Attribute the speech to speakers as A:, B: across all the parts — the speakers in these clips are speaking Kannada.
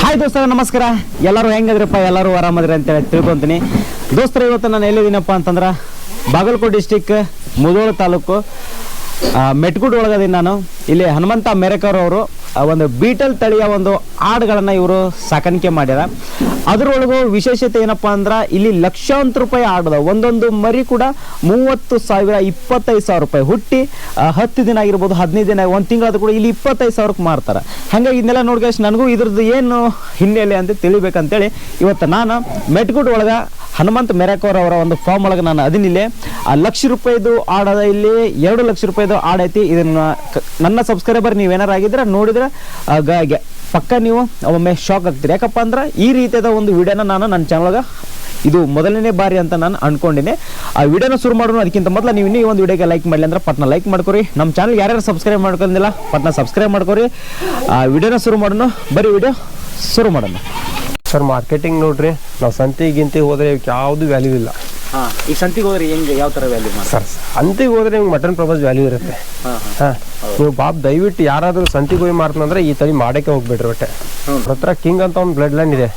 A: ಹಾಯ್ ದೋಸ್ತರ, ನಮಸ್ಕಾರ. ಎಲ್ಲರೂ ಹೆಂಗದ್ರಪ್ಪ? ಎಲ್ಲರೂ ಆರಾಮದ್ರಿ ಅಂತೇಳಿ ತಿಳ್ಕೊಂತೀನಿ. ದೋಸ್ತರ, ಇವತ್ತು ನಾನು ಎಲ್ಲಿದ್ದೀನಪ್ಪ ಅಂತಂದ್ರೆ ಬಾಗಲಕೋಟೆ ಡಿಸ್ಟಿಕ್ ಮುದೋಳ ತಾಲೂಕು ಮೆಟ್ಗುಡ್ ಒಳಗದೀನಿ ನಾನು. ಇಲ್ಲಿ ಹನುಮಂತ ಮೆರೆಕರ್ ಅವರು ಒಂದು ಬೀಟಲ್ ತಳಿಯ ಒಂದು ಆಡುಗಳನ್ನು ಇವರು ಸಾಕಾಣಿಕೆ ಮಾಡ್ಯಾರ. ಅದರೊಳಗೂ ವಿಶೇಷತೆ ಏನಪ್ಪಾ ಅಂದ್ರೆ ಇಲ್ಲಿ ಲಕ್ಷಾಂತರ ರೂಪಾಯಿ ಆಡದ. ಒಂದೊಂದು ಮರಿ ಕೂಡ ಮೂವತ್ತು ಸಾವಿರ, ಇಪ್ಪತ್ತೈದು ಸಾವಿರ ರೂಪಾಯಿ. ಹುಟ್ಟಿ ಹತ್ತು ದಿನ ಆಗಿರ್ಬೋದು, ಹದಿನೈದು ದಿನ ಒಂದು ತಿಂಗಳಾದ್ರೂ ಕೂಡ ಇಲ್ಲಿ ಇಪ್ಪತ್ತೈದು ಸಾವಿರಕ್ಕೆ ಮಾರ್ತಾರೆ. ಹಾಗಾಗಿ ಇದನ್ನೆಲ್ಲ ನೋಡ್ಕೇಶ್ ನನಗೂ ಇದ್ರದ್ದು ಏನು ಹಿನ್ನೆಲೆ ಅಂತ ತಿಳಿಬೇಕಂತೇಳಿ ಇವತ್ತು ನಾನು ಮೆಟ್ಗುಡ್ ಒಳಗೆ ಹನುಮಂತ ಮೆರಕೋರ್ ಅವರ ಒಂದು ಫಾರ್ಮ್ ಒಳಗೆ ನಾನು ಅದಿನಿಲ್ಲ. ಆ ಲಕ್ಷ ರೂಪಾಯಿದು ಆಡದ ಇಲ್ಲಿ ಎರಡು ಲಕ್ಷ ರೂಪಾಯಿದು ಆಡೈತಿ. ಇದನ್ನ ನನ್ನ ಸಬ್ಸ್ಕ್ರೈಬರ್ ನೀವೇನಾರು ಆಗಿದ್ರೆ ನೋಡಿದ್ರೆ ಪಕ್ಕ ನೀವು ಒಮ್ಮೆ ಶಾಕ್ ಆಗ್ತೀರಿ. ಯಾಕಪ್ಪ ಅಂದ್ರೆ ಈ ರೀತಿಯಾದ ಒಂದು ವಿಡಿಯೋನ ನಾನು ನನ್ನ ಚಾನಲ್ಗೆ ಇದು ಮೊದಲನೇ ಬಾರಿ ಅಂತ ನಾನು ಅನ್ಕೊಂಡಿನಿ ಆ ವಿಡಿಯೋನ ಶುರು ಮಾಡೋಣ. ಅದಕ್ಕಿಂತ ಮೊದಲು ನೀವು ಇನ್ನೂ ಒಂದು ವಿಡಿಯೋಗೆ ಲೈಕ್ ಮಾಡಲಿ ಅಂದ್ರೆ ಪಟ್ನ ಲೈಕ್ ಮಾಡ್ಕೊರಿ. ನಮ್ಮ ಚಾನಲ್ ಯಾರ್ಯಾರು ಸಬ್ಸ್ಕ್ರೈಬ್ ಮಾಡ್ಕೊಂಡಿಲ್ಲ, ಪಟ್ನ ಸಬ್ಸ್ಕ್ರೈಬ್ ಮಾಡ್ಕೊರಿ. ಆ ವಿಡಿಯೋನ ಶುರು ಮಾಡೋಣ. ಬರೀ ವಿಡಿಯೋ ಶುರು ಮಾಡೋಣ.
B: ಸರ್ ಮಾರ್ಕೆಟಿಂಗ್ ನೋಡ್ರಿ, ನಾವು ಸಂತೆ ಗಿಂತಿ ಹೋದ್ರೆ ಯಾವುದು ವ್ಯಾಲ್ಯೂ ಇಲ್ಲ.
A: ಹಾಂ ಈಗ ಸಂತಿಗೆ ಹೋದ್ರೆ ಹೆಂಗೆ ಯಾವ ಥರ ವ್ಯಾಲ್ಯೂ
B: ಸರ್ ಸಂತಿಗೆ ಹೋದ್ರೆ ನಿಮ್ಗೆ ಮಟನ್ ಪ್ರಪೋಸ್ ವ್ಯಾಲ್ಯೂ ಇರುತ್ತೆ.
A: ಹಾಂ
B: ನೀವು ಬಾಬ್ ದಯವಿಟ್ಟು ಯಾರಾದರೂ ಸಂತಿಗೆ ಹೋಗಿ ಮಾರ್ತಂದ್ರೆ ಈ ತಲೆ ಮಾಡಕ್ಕೆ ಹೋಗ್ಬಿಟ್ರಿ ಒಟ್ಟೆ. ಹತ್ರ ಕಿಂಗ್ ಅಂತ ಒಂದು ಬ್ಲಡ್ ಲೈನ್ ಇದೆ.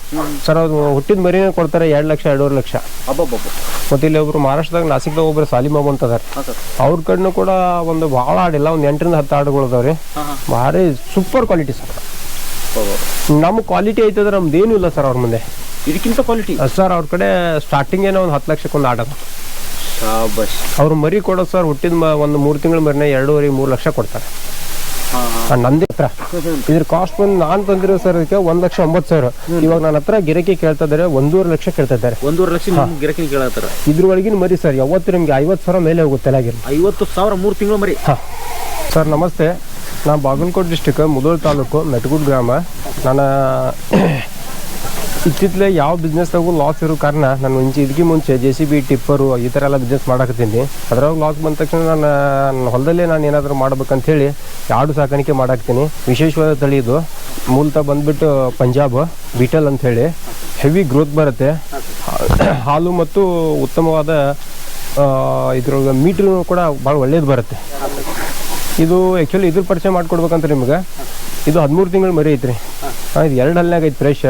B: ಸರ್ ಅದು ಹುಟ್ಟಿದ ಮರಿನೇ ಕೊಡ್ತಾರೆ ಎರಡು ಲಕ್ಷ ಎರಡೂವರೆ ಲಕ್ಷ. ಮತ್ತೆ ಇಲ್ಲಿ ಒಬ್ರು ಮಹಾರಾಷ್ಟ್ರದಾಗ ನಾಸಿಕ್ದಾಗ ಒಬ್ರು ಸಾಲಿಮ ಅಂತ ಅದಾರ ಅವ್ರ ಕಡೆನೂ ಕೂಡ ಒಂದು ಭಾಳ ಆಡಿಲ್ಲ ಒಂದು ಎಂಟರಿಂದ ಹತ್ತು ಆಡುಗಳು
A: ಹಾಂ
B: ಭಾರಿ ಸೂಪರ್ ಕ್ವಾಲಿಟಿ ಸರ್. ನಮ್ಮ ಕ್ವಾಲಿಟಿ ಐತಂದ್ರೆ ನಮ್ದು ಏನು ಇಲ್ಲ ಸರ್ ಅವ್ರ ಮುಂದೆ.
A: ಇದಕ್ಕಿಂತ ಕ್ವಾಲಿಟಿ
B: ಸರ್ ಅವ್ರ ಕಡೆ ಸ್ಟಾರ್ಟಿಂಗ್ ಏನೋ ಒಂದು ಹತ್ತು ಲಕ್ಷಕ್ಕೊಂದು ಆಡೋದು ಅವ್ರು ಮರಿ ಕೊಡೋದು ಸರ್ ಹುಟ್ಟಿದ ಒಂದು ಮೂರು ತಿಂಗಳ ಮರಿನ ಎರಡೂವರೆ ಮೂರು ಲಕ್ಷ ಕೊಡ್ತಾರೆ. ನಂದೇ ಹತ್ರ. ಇದ್ರ ಕಾಸ್ಟ್ ಬಂದು ನಾನು ತಂದಿರೋ ಸರ್ ಅದಕ್ಕೆ ಒಂದ್ ಲಕ್ಷ ಒಂಬತ್ತು ಸಾವಿರ. ಇವಾಗ ನನ್ನ ಹತ್ರ ಗಿರಕಿ ಕೇಳ್ತಾ ಇದ್ದಾರೆ ಒಂದೂವರೆ ಲಕ್ಷ ಕೇಳ್ತಾ ಇದ್ದಾರೆ.
A: ಒಂದೂವರೆ ಲಕ್ಷ ಗಿರಕಿ ಕೇಳ್ತಾರೆ ಕೇಳತ್ತಾರ?
B: ಇದ್ರೊಳಗಿನ ಮರಿ ಸರ್ ಯಾವತ್ತು ನಿಮಗೆ ಐವತ್ತು ಸಾವಿರ ಮೇಲೆ ಹೋಗುತ್ತೆ
A: ಐವತ್ತು ಸಾವಿರ ಮೂರು ತಿಂಗಳು ಮರಿ?
B: ಹಾಂ. ಸರ್ ನಮಸ್ತೆ. ನಾನು ಬಾಗಲಕೋಟೆ ಡಿಸ್ಟಿಕ್ ಮುದೋಳ್ ತಾಲೂಕು, ಮೆಟಗುಡ್ ಗ್ರಾಮ. ನಾನು ಇತ್ತಿತ್ತಲೇ ಯಾವ ಬಿಸ್ನೆಸ್ದಾಗೂ ಲಾಸ್ ಇರೋ ಕಾರಣ ನಾನು ಮುಂಚೆ ಇದಕ್ಕೆ ಮುಂಚೆ ಜೆ ಸಿ ಬಿ ಟಿಪ್ಪರು ಈ ಥರ ಎಲ್ಲ ಬಿಸ್ನೆಸ್ ಮಾಡಾಕತ್ತೀನಿ. ಅದ್ರಾಗ ಲಾಸ್ ಬಂದ ತಕ್ಷಣ ನಾನು ನನ್ನ ಹೊಲದಲ್ಲೇ ನಾನು ಏನಾದರೂ ಮಾಡ್ಬೇಕಂಥೇಳಿ ಆಡು ಸಾಕಾಣಿಕೆ ಮಾಡಾಕ್ತೀನಿ ವಿಶೇಷವಾದ ತಳಿ ಇದು. ಮೂಲತಃ ಬಂದ್ಬಿಟ್ಟು ಪಂಜಾಬ್, ಬೀಟಲ್ ಅಂಥೇಳಿ ಹೆವಿ ಗ್ರೋತ್ ಬರುತ್ತೆ. ಹಾಲು ಮತ್ತು ಉತ್ತಮವಾದ ಇದ್ರೊಳಗೆ ಮೀಟ್ರೂ ಕೂಡ ಭಾಳ ಒಳ್ಳೇದು ಬರುತ್ತೆ. ಇದು ಆ್ಯಕ್ಚುಲಿ ಇದ್ರ ಪರಿಚಯ ಮಾಡ್ಕೊಡ್ಬೇಕಂತ ನಿಮ್ಗೆ. ಇದು ಹದಿಮೂರು ತಿಂಗಳು ಮರಿ ಐತ್ರಿ. ಹಾಂ, ಇದು ಎರಡು ಹಲ್ನಾಗ ಐತಿ ಫ್ರೆಶ್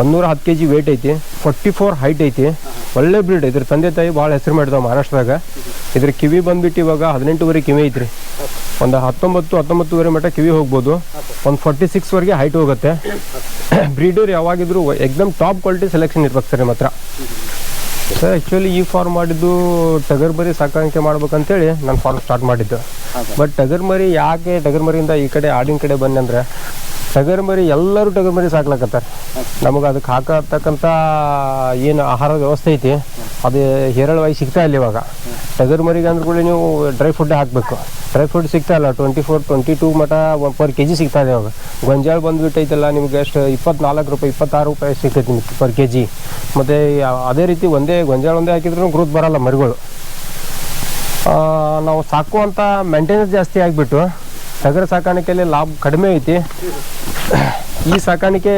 B: ಒಂದೂರ ಹತ್ತು ಕೆ ಜಿ ವೇಟ್ ಐತಿ. ಫೋರ್ಟಿ ಫೋರ್ ಹೈಟ್ ಐತಿ. ಒಳ್ಳೆ ಬ್ರೀಡ್ ಇದ್ರ ತಂದೆ ತಾಯಿ ಭಾಳ ಹೆಸರು ಮಾಡಿದಾವೆ ಮಹಾರಾಷ್ಟ್ರದಾಗ. ಇದ್ರ ಕಿವಿ ಬಂದ್ಬಿಟ್ಟು ಇವಾಗ ಹದಿನೆಂಟುವರೆ ಕಿವಿ ಐತ್ರಿ. ಒಂದು ಹತ್ತೊಂಬತ್ತು, ಹತ್ತೊಂಬತ್ತುವರೆ ಮಟ್ಟ ಕಿವಿ ಹೋಗ್ಬೋದು. ಒಂದು ಫಾರ್ಟಿ ಸಿಕ್ಸ್ವರೆಗೆ ಹೈಟ್ ಹೋಗುತ್ತೆ. ಬ್ರೀಡರ್ ಯಾವಾಗಿದ್ರು ಎಕ್ದಮ್ ಟಾಪ್ ಕ್ವಾಲಿಟಿ ಸೆಲೆಕ್ಷನ್ ಇರ್ಬೇಕು ಸರ್ ನಿಮ್ಮ ಹತ್ರ. ಸರ್ ಆ್ಯಕ್ಚುಲಿ ಈ ಫಾರ್ಮ್ ಮಾಡಿದ್ದು ಟಗರ್ ಮರಿ ಸಾಕಾಣಿಕೆ ಮಾಡ್ಬೇಕಂತೇಳಿ ನಾನು ಫಾರ್ಮ್ ಸ್ಟಾರ್ಟ್ ಮಾಡಿದ್ದು. ಬಟ್ ಟಗರ್ ಮರಿ ಯಾಕೆ ಟಗರ್ ಮರಿಯಿಂದ ಈ ಕಡೆ ಆಡಿನ ಕಡೆ ಬನ್ನಿ ಅಂದ್ರೆ ಟಗರ್ ಮರಿ, ಎಲ್ಲರೂ ಟಗರ್ ಮರಿ ಸಾಕ್ಲಕತ್ತಾರೆ. ನಮಗೆ ಅದಕ್ಕೆ ಹಾಕತಕ್ಕಂಥ ಏನು ಆಹಾರದ ವ್ಯವಸ್ಥೆ ಐತಿ, ಅದು ಹೇರಳವಾಗಿ ಸಿಗ್ತಾ ಇಲ್ಲ ಇವಾಗ. ಟಗರ್ ಮರಿಗೆ ಕೂಡ ನೀವು ಡ್ರೈ ಫುಡ್ ಹಾಕಬೇಕು. ಡ್ರೈ ಫುಡ್ ಸಿಗ್ತಾ ಇಲ್ಲ ಟ್ವೆಂಟಿ ಫೋರ್ ಟ್ವೆಂಟಿ ಟೂ ಮಟ ಪರ್ ಕೆ ಜಿ ಸಿಗ್ತಾ ಇದೆ ಇವಾಗ. ಗೊಂಜಾಳ ಬಂದ್ಬಿಟ್ಟೈತಲ್ಲ, ನಿಮ್ಗೆ ಎಷ್ಟು ಇಪ್ಪತ್ನಾಲ್ಕು ರೂಪಾಯಿ, ಇಪ್ಪತ್ತಾರು ರೂಪಾಯಿ ಸಿಗ್ತೈತಿ ನಿಮ್ಗೆ ಪರ್ ಕೆ ಜಿ ಮತ್ತು ಅದೇ ರೀತಿ ಒಂದೇ ಗೊಂಜಾಳ ಒಂದೇ ಹಾಕಿದ್ರು ಗ್ರೋತ್ ಬರಲ್ಲ ಮರಿಗಳು. ನಾವು ಸಾಕುವಂಥ ಮೇಂಟೆನೆನ್ಸ್ ಜಾಸ್ತಿ ಆಗಿಬಿಟ್ಟು ಟಗರ ಸಾಕಾಣಿಕೆಯಲ್ಲಿ ಲಾಭ ಕಡಿಮೆ ಐತಿ. ಈ ಸಾಕಾಣಿಕೆ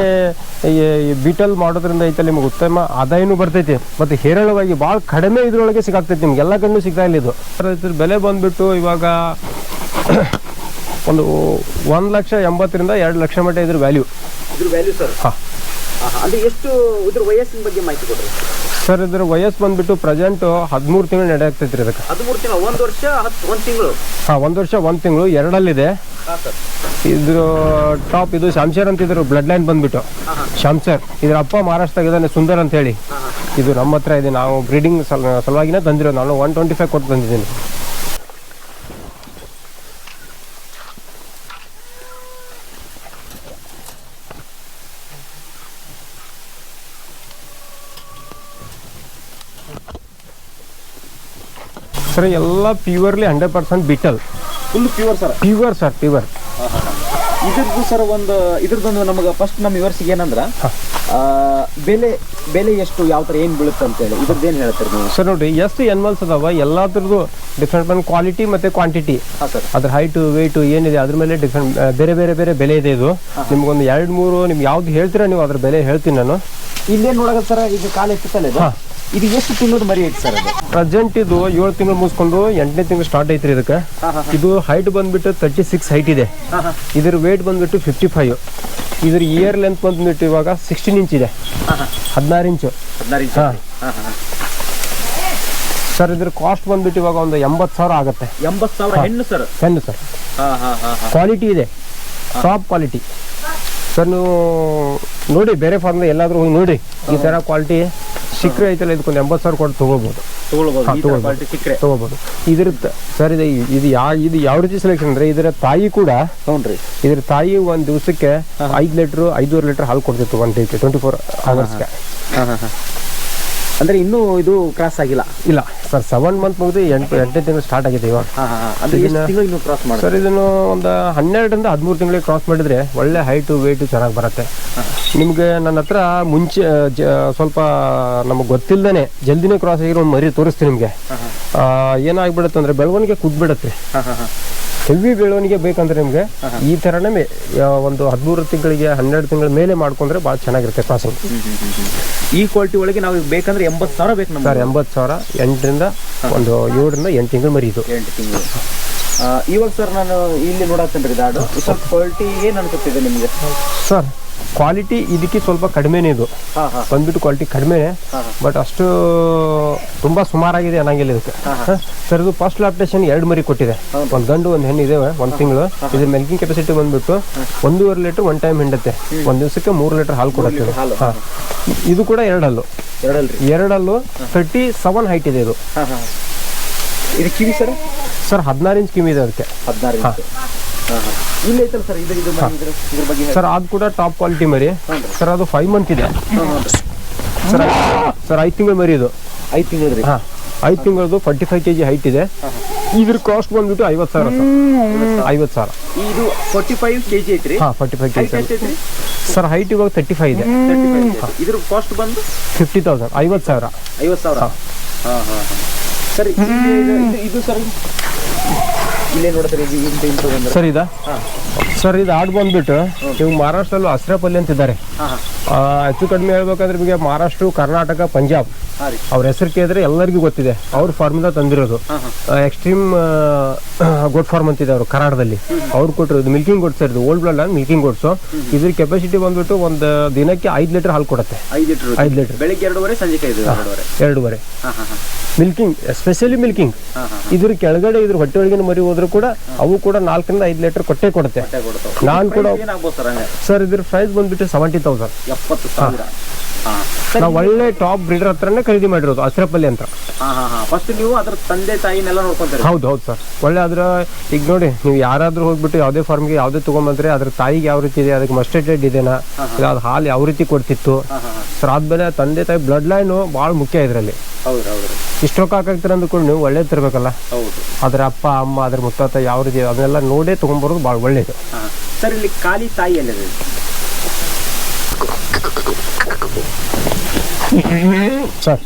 B: ಈ ಬೀಟಲ್ ಮಾಡೋದ್ರಿಂದ ಐತೆ ನಿಮ್ಗೆ ಉತ್ತಮ ಆದಾಯನೂ ಬರ್ತೈತಿ. ಮತ್ತು ಹೇರಳವಾಗಿ ಭಾಳ ಕಡಿಮೆ ಇದ್ರೊಳಗೆ ಸಿಗಾಗ್ತೈತಿ ನಿಮ್ಗೆ ಎಲ್ಲ ಕಣ್ಣು ಸಿಗ್ತಾ ಇಲ್ಲ ಇದು. ಇದ್ರ ಬೆಲೆ ಬಂದುಬಿಟ್ಟು ಇವಾಗ ಒಂದು ಒಂದು ಲಕ್ಷ ಎಂಬತ್ತರಿಂದ ಎರಡು ಲಕ್ಷ ಮಟ್ಟ ಇದ್ರ ವ್ಯಾಲ್ಯೂ
A: ಇದ್ರ ವ್ಯಾಲ್ಯೂ ಸರ್
B: ಹಾಂ.
A: ಎಷ್ಟು ಇದ್ರ ವಯಸ್ಸಿನ ಬಗ್ಗೆ ಮಾಹಿತಿ ಕೊಡ್ರಿ?
B: ಸರ್ ಇದ್ರ ವಯಸ್ಸು ಬಂದ್ಬಿಟ್ಟು ಪ್ರೆಸೆಂಟ್ ಹದಿಮೂರು ತಿಂಗಳು ನಡೆಯಾಗ್ತೈತಿ ರೀ ಇದಕ್ಕೆ.
A: ಹದಿಮೂರು ತಿಂಗಳು ಒಂದು ವರ್ಷ ಹತ್ತು ಒಂದು ತಿಂಗಳು?
B: ಹಾಂ ಒಂದು ವರ್ಷ ಒಂದು ತಿಂಗಳು ಎರಡಲ್ಲಿದೆ.
A: ಹಾಂ ಸರ್.
B: ಇದ್ರ ಟಾಪ್ ಇದು ಶಾಮ್ಶರ್ ಅಂತ ಇದ್ರ ಬ್ಲಡ್ ಲೈನ್ ಬಂದ್ಬಿಟ್ಟು. ಶಾಮ್ಸರ್ ಇದ್ರ ಅಪ್ಪ ಮಹಾರಾಷ್ಟ್ರದಾಗ ಇದ್ದಾನೆ ಸುಂದರ್ ಅಂತ ಹೇಳಿ. ಇದು ನಮ್ಮ ಹತ್ರ ಇದೆ ನಾವು ಬ್ರೀಡಿಂಗ್ ಸಲ ಸಲುವಾಗಿನೇ ತಂದಿರೋದು. ನಾನು ಒನ್ ಟ್ವೆಂಟಿ ಫೈವ್ ಕೊಟ್ಟು ತಂದಿದ್ದೀನಿ. ಸರ್ ಎಲ್ಲ purely hundred percent Beetal
A: full pure sir
B: pure sir pure
A: ಇದ್ರದ್ದು ಸರ್ ಒಂದು ಇದ್ರದ್ದೊಂದು ನಮಗೆ ಫಸ್ಟ್ ನಮ್ಮ ವಿವರ್ಸಿಗೆ ಏನಂದ್ರ ಬೆಲೆ ಬೆಲೆ ಎಷ್ಟು ಯಾವ ಥರ ಏನು ಬೀಳುತ್ತೆ ಅಂತೇಳಿ ಇದ್ರದ್ದು ಏನು ಹೇಳ್ತೀರಿ ನೀವು?
B: ಸರ್ ನೋಡ್ರಿ ಎಷ್ಟು ಎನ್ಮಲ್ಸ್ ಅದಾವ ಎಲ್ಲದ್ರದ್ದು ಡಿಫ್ರೆಂಟ್ ಬಂದು ಕ್ವಾಲಿಟಿ ಮತ್ತು ಕ್ವಾಂಟಿಟಿ
A: ಸರ್
B: ಅದ್ರ ಹೈಟು ವೆಯ್ಟು ಏನಿದೆ ಅದ್ರ ಮೇಲೆ ಡಿಫ್ರೆಂಟ್ ಬೇರೆ ಬೇರೆ ಬೇರೆ ಬೆಲೆ ಇದೆ ಇದು. ನಿಮ್ಗೊಂದು ಎರಡು ಮೂರು ನಿಮ್ಗೆ ಯಾವ್ದು ಹೇಳ್ತೀರಾ ನೀವು ಅದ್ರ ಬೆಲೆ ಹೇಳ್ತೀನಿ ನಾನು.
A: ಇಲ್ಲೇನು ನೋಡಕ ಸರ್ ಈಗ ಕಾಲು ಎಷ್ಟುತ್ತಲ್ಲ ಇದು?
B: ಹಾಂ.
A: ಇದು ಎಷ್ಟು ತಿಂಗಳು ಮರಿ ಐತಿ ಸರ್ ಅದು?
B: ಪ್ರೆಸೆಂಟ್ ಇದು ಏಳು ತಿಂಗಳು ಮುಗಿಸ್ಕೊಂಡು ಎಂಟನೇ ತಿಂಗಳು ಸ್ಟಾರ್ಟ್ ಐತ್ರಿ ಇದಕ್ಕೆ. ಇದು ಹೈಟ್ ಬಂದ್ಬಿಟ್ಟು ತರ್ಟಿ ಸಿಕ್ಸ್ ಹೈಟ್ ಇದೆ ಇದ್ರ ವೇಟ್ ಬಂದ್ಬಿಟ್ಟು ಫಿಫ್ಟಿ ಫೈವ್ ಇದ್ರ ಇಯರ್ ಲೆಂತ್ ಬಂದ್ಬಿಟ್ಟು ಇವಾಗ ಸಿಕ್ಸ್ಟೀನ್ ಇಂಚ್ ಇದೆ. ಹದಿನಾರು ಇಂಚು. ಸರ್ ಇದ್ರ ಕಾಸ್ಟ್ ಬಂದ್ಬಿಟ್ಟು ಇವಾಗ ಒಂದು ಎಂಬತ್ತು ಸಾವಿರ ಆಗುತ್ತೆ.
A: ಎಂಬತ್ತು ಸಾವಿರ ಹೆಣ್ಣು ಸರ್?
B: ಹೆಣ್ಣು ಸರ್. ಕ್ವಾಲಿಟಿ ಇದೆ. ಟಾಪ್ ಕ್ವಾಲಿಟಿ ಸರ್ ನೀವು ನೋಡಿ ಬೇರೆ ಫಾರ್ಮ್ ಎಲ್ಲಾದರೂ ಹೋಗಿ ನೋಡಿ. ಈ ಥರ ಕ್ವಾಲಿಟಿ ಸಿಕ್ಕರೆ ಐತಲ್ಲ ಇದಕ್ಕೊಂದು ಎಂಬತ್ತು ಸಾವಿರ ಕೊಟ್ಟು ತೊಗೋಬೋದು
A: ತಗೋಬಹುದು
B: ಹಾ,
A: ಥರ
B: ತಗೊಳ್ಬೋದು.
A: ಸಿಕ್ಕರೆ.
B: ತೊಗೋಬೋದು ಇದ್ರ ತ- ಸರ್ ಇದು ಇದು ಯಾ ಇದು ಯಾವ ರೀತಿ ಸೆಲೆಕ್ಷನ್ ಅಂದ್ರೆ ಇದರ ತಾಯಿ ಕೂಡ ಇದ್ರ ತಾಯಿ ಒಂದ್ ದಿವಸಕ್ಕೆ ಐದು ಲೀಟರ್ ಐದೂವರೆ ಲೀಟರ್ ಹಾಲು ಕೊಡ್ತಿತ್ತು ಒನ್ ಡೇಗೆ ಟ್ವೆಂಟಿ ಫೋರ್ ಅವರ್ಸ್ಗೆ
A: ಹಾ ಹಾ ಹಾ. ಅಂದ್ರೆ ಇನ್ನೂ ಇದು ಕ್ರಾಸ್ ಆಗಿಲ್ಲ?
B: ಇಲ್ಲ. ಸರ್ ಸೆವೆನ್ ಮಂತ್ ಮುಗಿದು ಎಂಟು ಎಂಟನೇ ತಿಂಗಳು ಸ್ಟಾರ್ಟ್ ಆಗಿದೆ ಇವಾಗ.
A: ಹಾ ಹಾ ಹಾ. ಅಂದ್ರೆ ಎಷ್ಟು ತಿಂಗಳು ಇನ್ನೂ ಕ್ರಾಸ್ ಮಾಡಿ
B: ಸರ್ ಇದನ್ನು ಒಂದು ಹನ್ನೆರಡರಿಂದ ಹದಿಮೂರು ತಿಂಗಳಿಗೆ ಕ್ರಾಸ್ ಮಾಡಿದ್ರೆ ಒಳ್ಳೆ ಹೈಟು ವೆಯ್ಟು ಚೆನ್ನಾಗಿ ಬರುತ್ತೆ. ನಿಮಗೆ ನನ್ನ ಹತ್ರ ಮುಂಚೆ ಸ್ವಲ್ಪ ನಮಗೆ ಗೊತ್ತಿಲ್ಲದೇ ಜಲ್ದಿನೇ ಕ್ರಾಸ್ ಆಗಿರೋ ಒಂದು ಮರಿ ತೋರಿಸ್ತೀನಿ ನಿಮಗೆ. ಏನಾಗ್ಬಿಡುತ್ತೆ ಅಂದರೆ ಬೆಳವಣಿಗೆ ಕುದ್ಬಿಡುತ್ತೆ. ಹೆವಿ ಬೆಳವಣಿಗೆ ಬೇಕಂದ್ರೆ ನಿಮಗೆ ಈ ಥರನೇ ಮೇ- ಒಂದು ಹದಿಮೂರು ತಿಂಗಳಿಗೆ ಹನ್ನೆರಡು ತಿಂಗಳ ಮೇಲೆ ಮಾಡ್ಕೊಂಡ್ರೆ ಭಾಳ ಚೆನ್ನಾಗಿರುತ್ತೆ ಕ್ರಾಸಿಂಗ್
A: ಈ ಕ್ವಾಲಿಟಿ ಒಳಗೆ ನಾವು ಬೇಕಂದ್ರೆ ಎಂಬತ್ತು ಸಾವಿರ ಬೇಕು ನಮ್ಗೆ.
B: ಸರ್ ಎಂಬತ್ತು ಸಾವಿರ ಎಂಟರಿಂದ ಒಂದು ಏಳರಿಂದ ಎಂಟು ತಿಂಗಳು ಮರಿ ಇದು
A: ಎಂಟು ತಿಂಗಳು. ಇವಾಗ ಸರ್ ನಾನು ಇಲ್ಲಿ ನೋಡತ್ತೇನ್ರಿ ದಾಡು ಸ್ವಲ್ಪ ಕ್ವಾಲಿಟಿ ಏನು ಅನ್ಸುತ್ತಿದೆ ನಿಮಗೆ?
B: ಸರ್ ಕ್ವಾಲಿಟಿ ಇದಕ್ಕೆ ಸ್ವಲ್ಪ ಕಡಿಮೆನೇ ಇದು. ಬಂದ್ಬಿಟ್ಟು ಕ್ವಾಲಿಟಿ
A: ಕಡಿಮೆ
B: ಬಟ್ ಅಷ್ಟು ತುಂಬಾ ಸುಮಾರಾಗಿದೆ ಅನ್ನಂಗಿಲ್ಲ ಇದಕ್ಕೆ. ಸರ್ ಇದು ಫಸ್ಟ್ ಲಾಪ್ಟೇಷನ್ ಎರಡು ಮರಿ ಕೊಟ್ಟಿದೆ. ಒಂದು ಗಂಡು ಒಂದು ಹೆಣ್ಣು ಇದೆ ಒಂದು ತಿಂಗಳು. ಇದ್ರ ಮೆಲ್ಕಿಂಗ್ ಕೆಪಾಸಿಟಿ ಬಂದ್ಬಿಟ್ಟು ಒಂದೂವರೆ ಲೀಟರ್ ಒನ್ ಟೈಮ್ ಹಿಂಡತ್ತೆ. ಒಂದು ದಿವಸಕ್ಕೆ ಮೂರು ಲೀಟರ್ ಹಾಲು ಕೊಡುತ್ತೆ ಇದು. ಇದು ಕೂಡ ಎರಡಲ್ಲು ಎರಡಲ್ಲು ತರ್ಟಿ ಸೆವೆನ್ ಹೈಟ್ ಇದೆ ಇದು.
A: ಇದು ಕಿವಿ ಸರ್
B: ಸರ್ ಹದಿನಾರು ಇಂಚ್ ಕಿಮಿ ಇದೆ ಅದಕ್ಕೆ.
A: ಹದಿನಾರು ಇಲ್ಲಿ ಐತಲ್ಲ ಸರ್ ಇದು ಇದು ಮನೆ ಇದ್ರ ಇದ್ರ ಬಗ್ಗೆ ಹೇಳಿ.
B: ಸರ್ ಅದು ಕೂಡ ಟಾಪ್ ಕ್ವಾಲಿಟಿ ಮರಿ. ಸರ್ ಅದು ಫೈವ್ ಮಂತ್ ಇದೆ.
A: ಸರ್ ಹಾ.
B: ಸರ್ ಐದು ತಿಂಗಳು ಮರಿ ಇದು.
A: ಐದು ತಿಂಗಳು ರೀ
B: ಹಾ ಐದು ತಿಂಗಳದು forty five K G height ಇದೆ ಇದ್ರ ಕಾಸ್ಟ್ ಬಂದ್ಬಿಟ್ಟು ಐವತ್ತು ಸಾವಿರ ಸರ್. ಐವತ್ತು ಸಾವಿರ.
A: ಇದು ಫೋರ್ಟಿ ಫೈವ್ ಕೆ ಜಿ ಐತ್ರಿ.
B: ಹಾಂ forty five K
A: height
B: G
A: ಎಷ್ಟು ಐತ್ರಿ?
B: ಸರ್ ಹೈಟ್ ಇವಾಗ ತರ್ಟಿ ಫೈವ್ ಇದೆ
A: ತರ್ಟಿ ಫೈವ್ ಇದ್ರ ಕಾಸ್ಟ್ ಬಂದು?
B: ಫಿಫ್ಟಿ ತೌಸಂಡ್ ಐವತ್ತು ಸಾವಿರ.
A: ಐವತ್ತು ಸಾವಿರ.
B: ಹಾ.
A: ಹಾ ಸರ್ ಇದು ಸರ್ ಇಲ್ಲೇ ನೋಡ್ತಾರೆ ಇದು ಇಂತ ಇಂತ ಬಂದ್ರೆ.
B: ಸರ್ ಇದಾ? ಸರ್ ಇದು ಆಡ್ ಬಂದ್ಬಿಟ್ಟು ಇವಾಗ ಮಹಾರಾಷ್ಟ್ರಲ್ಲೂ ಅಸ್ರಪಲ್ಲಿ ಅಂತಿದ್ದಾರೆ. ಆ, ಹೆಚ್ಚು ಕಡಿಮೆ ಹೇಳ್ಬೇಕಂದ್ರೆ ನಿಮಗೆ ಮಹಾರಾಷ್ಟ್ರ ಕರ್ನಾಟಕ ಪಂಜಾಬ್. ಅವ್ರ ಹೆಸರು ಕೇಳಿದ್ರೆ ಎಲ್ಲರಿಗೂ ಗೊತ್ತಿದೆ. ಅವ್ರ ಫಾರ್ಮುಲಾ ತಂದಿರೋದು. ಎಕ್ಸ್ಟ್ರೀಮ್ ಗೋಟ್ ಫಾರ್ಮ್ ಅಂತಿದೆ ಅವರು ಕನ್ನಡದಲ್ಲಿ ಅವ್ರು ಕೊಟ್ಟಿರೋದು ಮಿಲ್ಕಿಂಗ್ ಗೋಟ್ಸ್ ಇರೋದು ಓಲ್ಡ್ ಬ್ಲಡ್ ಮಿಲ್ಕಿಂಗ್ ಗೋಟ್ಸು ಇದ್ರ ಕೆಪಾಸಿಟಿ ಬಂದ್ಬಿಟ್ಟು ಒಂದು ದಿನಕ್ಕೆ ಐದು ಲೀಟರ್ ಹಾಲು ಕೊಡುತ್ತೆ.
A: ಐದು ಲೀಟರ್
B: ಐದು ಲೀಟರ್.
A: ಬೆಳಿಗ್ಗೆ ಎರಡೂವರೆ ಸಂಜೆ ಐದು ಎರಡೂವರೆ.
B: ಎರಡೂವರೆ.
A: ಹಾ ಹಾ ಹಾ.
B: ಮಿಲ್ಕಿಂಗ್ ಎಸ್ಪೆಷಲಿ ಮಿಲ್ಕಿಂಗ್
A: ಹಾ ಹಾ.
B: ಇದ್ರ ಕೆಳಗಡೆ ಇದ್ರ ಹೊಟ್ಟೆ ಒಳಗಿನ ಮರಿ ಹೋದ್ರು ಕೂಡ ಅವು ಕೂಡ ನಾಲ್ಕರಿಂದ ಐದು ಲೀಟರ್ ಕೊಟ್ಟೆ ಕೊಡುತ್ತೆ. ನಾನು ಕೂಡ
A: ಸರ್
B: ಇದ್ರ ಪ್ರೈಸ್ ಬಂದ್ಬಿಟ್ಟು ಸೆವೆಂಟಿ ತೌಸಂಡ್ ನಾವು ಒಳ್ಳೆ ಟಾಪ್ ಬ್ರೀಡರ್ ಹತ್ರನೇ ಖರೀದಿ ಮಾಡಿರೋದು ಅಸ್ರಪಲ್ಲಿ ಅಂತ.
A: ಫಸ್ಟ್ ನೀವು ಅದ್ರ ತಂದೆ ತಾಯಿನೆಲ್ಲ ನೋಡ್ಕೊಂತಾರೆ.
B: ಹೌದು ಹೌದು ಸರ್. ಒಳ್ಳೆ ಅದ್ರ ಈಗ ನೋಡಿ ನೀವು ಯಾರಾದ್ರೂ ಹೋಗ್ಬಿಟ್ಟು ಯಾವುದೇ ಫಾರ್ಮ್ಗೆ ಯಾವುದೇ ತಗೊಂಬಂದ್ರೆ ಅದ್ರ ತಾಯಿಗೆ ಯಾವ ರೀತಿ ಇದೆ ಅದಕ್ಕೆ ಮಸ್ಟೇಟೆಡ್ ಇದೆನಾ? ಇಲ್ಲ ಅದು ಹಾಲು ಯಾವ ರೀತಿ ಕೊಡ್ತಿತ್ತು? ಸರ್ ಆದ್ಮೇಲೆ ತಂದೆ ತಾಯಿ ಬ್ಲಡ್ ಲೈನು ಭಾಳ ಮುಖ್ಯ ಇದರಲ್ಲಿ.
A: ಹೌದು ಹೌದು.
B: ಇಷ್ಟು ರೊಕ್ಕ ಹಾಕಾಗ್ತೀರ ಕೂಡ ನೀವು ಒಳ್ಳೇದು ತರಬೇಕಲ್ಲ?
A: ಹೌದು.
B: ಅದ್ರ ಅಪ್ಪ ಅಮ್ಮ ಅದ್ರ ಮುತ್ತಾತ ಯಾವ ರೀತಿ ಅದನ್ನೆಲ್ಲ ನೋಡೇ ತೊಗೊಂಬರೋದು ಭಾಳ ಒಳ್ಳೇದು.
A: ಸರ್ ಇಲ್ಲಿ ಖಾಲಿ ತಾಯಿ ಎಲ್ಲಿದೆ
B: ಸರ್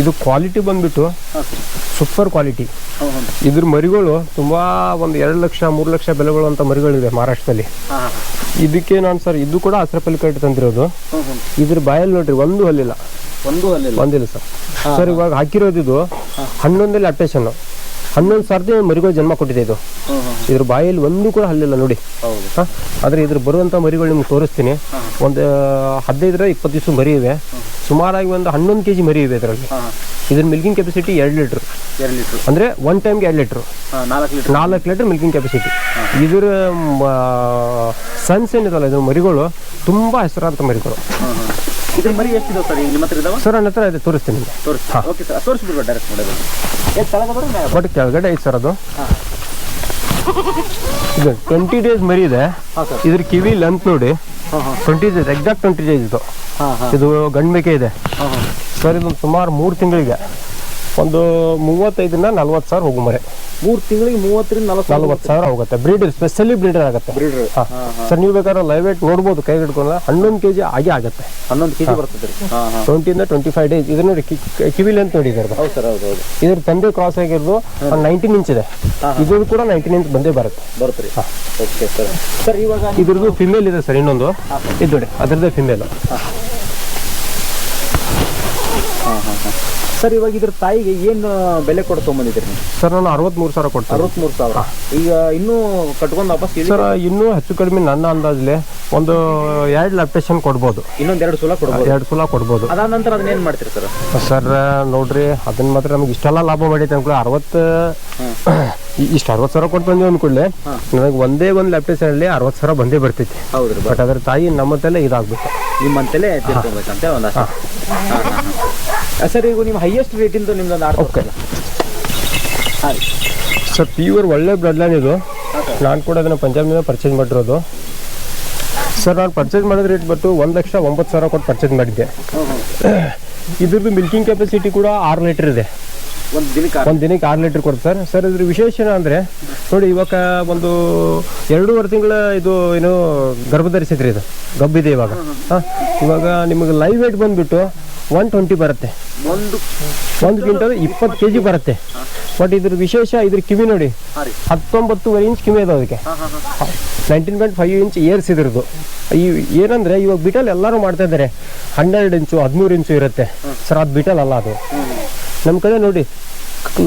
B: ಇದು ಕ್ವಾಲಿಟಿ ಬಂದ್ಬಿಟ್ಟು ಸೂಪರ್ ಕ್ವಾಲಿಟಿ. ಇದ್ರ ಮರಿಗಳು ತುಂಬಾ ಒಂದು ಎರಡು ಲಕ್ಷ ಮೂರು ಲಕ್ಷ ಬೆಲೆಗಳು ಅಂತ ಮರಿಗಳಿವೆ ಮಹಾರಾಷ್ಟ್ರದಲ್ಲಿ. ಇದಕ್ಕೆ ನಾನು ಸರ್ ಇದು ಕೂಡ ಹಸ್ರಪಲ್ಲಿ ಕಟ್ಟಿ ತಂದಿರೋದು. ಇದ್ರ ಬಾಯಲ್ಲಿ ನೋಡ್ರಿ ಒಂದು ಹಲ್ಲಿಲ್ಲ.
A: ಒಂದು
B: ಒಂದಿಲ್ಲ ಸರ್. ಸರ್ ಇವಾಗ ಹಾಕಿರೋದು ಇದು ಹನ್ನೊಂದಲ್ಲಿ ಅಟ್ಟೇಷನ್ ಹನ್ನೊಂದು ಸರ್ತಿ ಮರಿಗಳು ಜನ್ಮ ಕೊಟ್ಟಿದೆ ಇದು. ಇದ್ರ ಬಾಯಲ್ಲಿ ಒಂದು ಕೂಡ ಹಲ್ಲಿಲ್ಲ ನೋಡಿ? ಆದ್ರೆ ಇದ್ರ ಬರುವಂತ ಮರಿಗಳು ನಿಮ್ಗೆ ತೋರಿಸ್ತೀನಿ. ಒಂದು ಹದಿನೈದರ ಇಪ್ಪತ್ತು ದಿವಸ ಮರಿ ಇವೆ. ಸುಮಾರಾಗಿ ಒಂದು ಹನ್ನೊಂದು ಕೆ ಜಿ ಮರಿ ಇವೆ
A: ಅದರಲ್ಲಿ
B: ಇದ್ರ ಮಿಲ್ಕಿಂಗ್ ಕೆಪಾಸಿಟಿ ಎರಡು ಲೀಟರ್.
A: ಎರಡು ಲೀಟ್ರ್.
B: ಅಂದ್ರೆ ಒನ್ ಟೈಮ್ಗೆ ಎರಡು ಲೀಟ್ರ್.
A: ನಾಲ್ಕು ಲೀಟ್ರ್.
B: ನಾಲ್ಕು ಲೀಟರ್ ಮಿಲ್ಕಿಂಗ್ ಕೆಪಾಸಿಟಿ ಇದ್ರ ಸನ್ಸ್ ಏನಿದಲ್ಲ ಇದ್ರ ಮರಿಗಳು ತುಂಬಾ ಹೆಸರಾದ ಮರಿಗಳು.
A: ಇದ್ರ ಮರಿ ಎಷ್ಟಿದಾವೆ ಸರ್ ಈಗ ನಿಮ್ಮ ಹತ್ರ ಇದಾವ?
B: ಸರ್ ನನ್ನ ಹತ್ರ ಇದೆ ತೋರಿಸ್ತೀನಿ ನಿಮಗೆ.
A: ತೋರಿಸಿ. ಓಕೆ ಸರ್ ತೋರಿಸ್ಬಿಡ್ಬೇಕು ಡೈರೆಕ್ಟ್ ಮಾಡೋದು ಎಷ್ಟು
B: ಬಟ್ ಕೆಳಗಡೆ ಐತೆ ಸರ್ ಅದು. ಇದು ಟ್ವೆಂಟಿ ಡೇಸ್ ಮರಿ ಇದೆ. ಇದ್ರ ಕಿವಿ ಲೆಂತ್ ನೋಡಿ. Twenty days exact twenty days ಇದು. ಇದು ಗಂಡು ಮೇಕೆ ಇದೆ ಸರ್ ಇದೊಂದು ಸುಮಾರು ಮೂರು ತಿಂಗಳಿಗೆ ಒಂದು ಮೂವತ್ತೈದರಿಂದ ನಲ್ವತ್ತು ಸಾವಿರ ಹೋಗು ಮರೆ.
A: ಮೂರು ತಿಂಗಳಿಗೆ ಮೂವತ್ತರಿಂದ ನಲವತ್ತು
B: ನಲ್ವತ್ತು ಸಾವಿರ ಹೋಗುತ್ತೆ. ಬ್ರೀಡರ್ ಸ್ಪೆಷಲಿ ಬ್ರೀಡರ್ ಆಗುತ್ತೆ.
A: ಬ್ರೀಡರ್.
B: ಹಾಂ. ಸರ್ ನೀವು ಬೇಕಾದ್ರೆ ಲೈವ್ ವೇಟ್ ನೋಡ್ಬೋದು ಕೈ ಹಿಡ್ಕೊಂಡ್ರೆ. ಹನ್ನೊಂದು ಕೆ ಜಿ ಆಗೇ ಆಗುತ್ತೆ.
A: ಹನ್ನೊಂದು ಕೆ ಜಿ ಬರ್ತದೆ
B: ಟ್ವೆಂಟಿಯಿಂದ ಟ್ವೆಂಟಿ ಫೈವ್ ಡೇಸ್ ಇದು ನೋಡಿ ಕಿ- ಕಿವಿ ಲೆಂತ್ ನೋಡಿ ಇದ್ರದ್ದು.
A: ಹೌದು ಸರ್ ಹೌದು ಹೌದು.
B: ಇದ್ರ ತಂದೆ ಕ್ರಾಸ್ ಆಗಿರೋದು ನೈನ್ಟೀನ್ ಇಂಚ್ ಇದೆ. ಇದು ಕೂಡ ನೈನ್ಟೀನ್ ಇಂಚ್ ಬಂದೇ ಬರುತ್ತೆ.
A: ಬರುತ್ತೆ ಓಕೆ ಸರ್ ಸರ್ ಇವಾಗ
B: ಇದ್ರದ್ದು ಫಿಮೇಲ್ ಇದೆ ಸರ್ ಇನ್ನೊಂದು. ಇದು ನೋಡಿ ಅದರದ್ದೇ ಫಿಮೇಲ್
A: ಹಾಂ ಹಾಂ ಹಾಂ. ಸರ್ ಇವಾಗ ಇದ್ರ ತಾಯಿಗೆ ಏನು ಬೆಲೆ ಕೊಟ್ಟು ತೊಗೊಂಬಂದಿದ್ದೀರಿ ನೀವು?
B: ಸರ್ ನಾನು ಅರವತ್ಮೂರು ಸಾವಿರ ಕೊಡ್ತೀನಿ.
A: ಅರವತ್ಮೂರು ಸಾವಿರ. ಈಗ ಇನ್ನೂ ಕಟ್ಕೊಂಡು ವಾಪಸ್ ಇಲ್ಲಿ
B: ಸರ್ ಇನ್ನೂ ಹೆಚ್ಚು ಕಡಿಮೆ ನನ್ನ ಅಂದಾಜಲ್ಲಿ ಒಂದು ಎರಡು ಲ್ಯಾಪ್ಟೇಷನ್ ಕೊಡ್ಬೋದು.
A: ಇನ್ನೊಂದ್ ಎರಡು ಸಲ ಕೊಡ್ಬೋದು.
B: ಎರಡು ಸಲ ಕೊಡ್ಬೋದು.
A: ಅದಾದ ನಂತರ ಅದನ್ನ ಏನ್ ಮಾಡ್ತೀರಿ ಸರ್?
B: ಸರ್ ನೋಡ್ರಿ ಅದನ್ನ ಮಾತ್ರ ನಮ್ಗೆ ಇಷ್ಟೆಲ್ಲ ಲಾಭ ಮಾಡೈತೆ ಅನ್ಕೊಳ್ಳಿ. ಅರವತ್ತು ಇಷ್ಟು ಅರವತ್ತು ಸಾವಿರ ಕೊಟ್ಟು ಬಂದೀವಿ ಅನ್ಕೊಳ್ಳಿ. ನನಗೆ ಒಂದೇ ಒಂದು ಲ್ಯಾಪ್ಟೇಷನ್ ಅಲ್ಲಿ ಅರವತ್ತು ಸಾವಿರ ಬಂದೇ ಬರ್ತೈತಿ.
A: ಹೌದ್ರಿ
B: ಬಟ್ ಅದ್ರ ತಾಯಿ ನಮ್ಮತ್ತಲ್ಲೇ ಇದಾಗ್ಬೇಕು
A: ನಿಮ್ಮಂತೆಲೇ ತಿಳ್ಕೊಬೇಕಂತ ಒಂದಷ್ಟು. ಸರ್ ಈಗ ನಿಮ್ಮ ಹೈಯೆಸ್ಟ್ ರೇಟಿಂದು ನಿಮ್ದೊಂದು ಆರ್ಡರ್
B: Okay. ಸರ್ ಪ್ಯೂರ್ ಒಳ್ಳೆ ಬ್ಲಡ್ ಲೈನ್ ಇದು ನಾನು ಕೂಡ ಅದನ್ನು ಪಂಜಾಬ್ನಿಂದ ಪರ್ಚೇಸ್ ಮಾಡಿರೋದು. ಸರ್ ನಾನು ಪರ್ಚೇಸ್ ಮಾಡಿದ ರೇಟ್ ಬಟ್ಟು ಒಂದು ಲಕ್ಷ ಒಂಬತ್ತು ಸಾವಿರ ಕೊಟ್ಟು ಪರ್ಚೇಸ್ ಮಾಡಿದ್ದೆ. ಇದ್ರದ್ದು ಮಿಲ್ಕಿಂಗ್ ಕೆಪಾಸಿಟಿ ಕೂಡ ಆರು ಲೀಟರ್ ಇದೆ.
A: ಒಂದು ದಿನಕ್ಕೆ
B: ಒಂದು ದಿನಕ್ಕೆ ಆರು ಲೀಟರ್ ಕೊಡ್ತು ಸರ್ ಸರ್ ಇದ್ರ ವಿಶೇಷ ಅಂದರೆ ನೋಡಿ ಇವಾಗ ಒಂದು ಎರಡೂವರೆ ತಿಂಗಳ ಇದು ಏನು ಗರ್ಭ ಧರಿಸಿದ್ರಿ ಇದು. ಗಬ್ಬಿದೆ ಇವಾಗ. ಹಾಂ? ಇವಾಗ ನಿಮಗೆ ಲೈವ್ ವೇಟ್ ಬಂದ್ಬಿಟ್ಟು ಒನ್ ಟ್ವೆಂಟಿ ಬರುತ್ತೆ.
A: ಒಂದು
B: ಒಂದು ಕ್ವಿಂಟಲ್ ಇಪ್ಪತ್ತು ಕೆ ಜಿ ಬರುತ್ತೆ. ಬಟ್ ಇದ್ರ ವಿಶೇಷ ಇದ್ರ ಕಿವಿ ನೋಡಿ. ಹತ್ತೊಂಬತ್ತುವರೆ ಇಂಚ್ ಕಿವಿ ಅದಾವ ಅದಕ್ಕೆ nineteen point five inch ears ಇದ್ರದ್ದು. ಈ ಏನಂದ್ರೆ ಇವಾಗ ಬಿಟಲ್ ಎಲ್ಲರೂ ಮಾಡ್ತಾ ಇದ್ದಾರೆ ಹನ್ನೆರಡು ಇಂಚು ಹದಿಮೂರು ಇಂಚು ಇರುತ್ತೆ. ಸರ್ ಅದು ಬಿಟಲ್ ಅಲ್ಲ ಅದು. ನಮ್ಮ ಕಡೆ ನೋಡಿ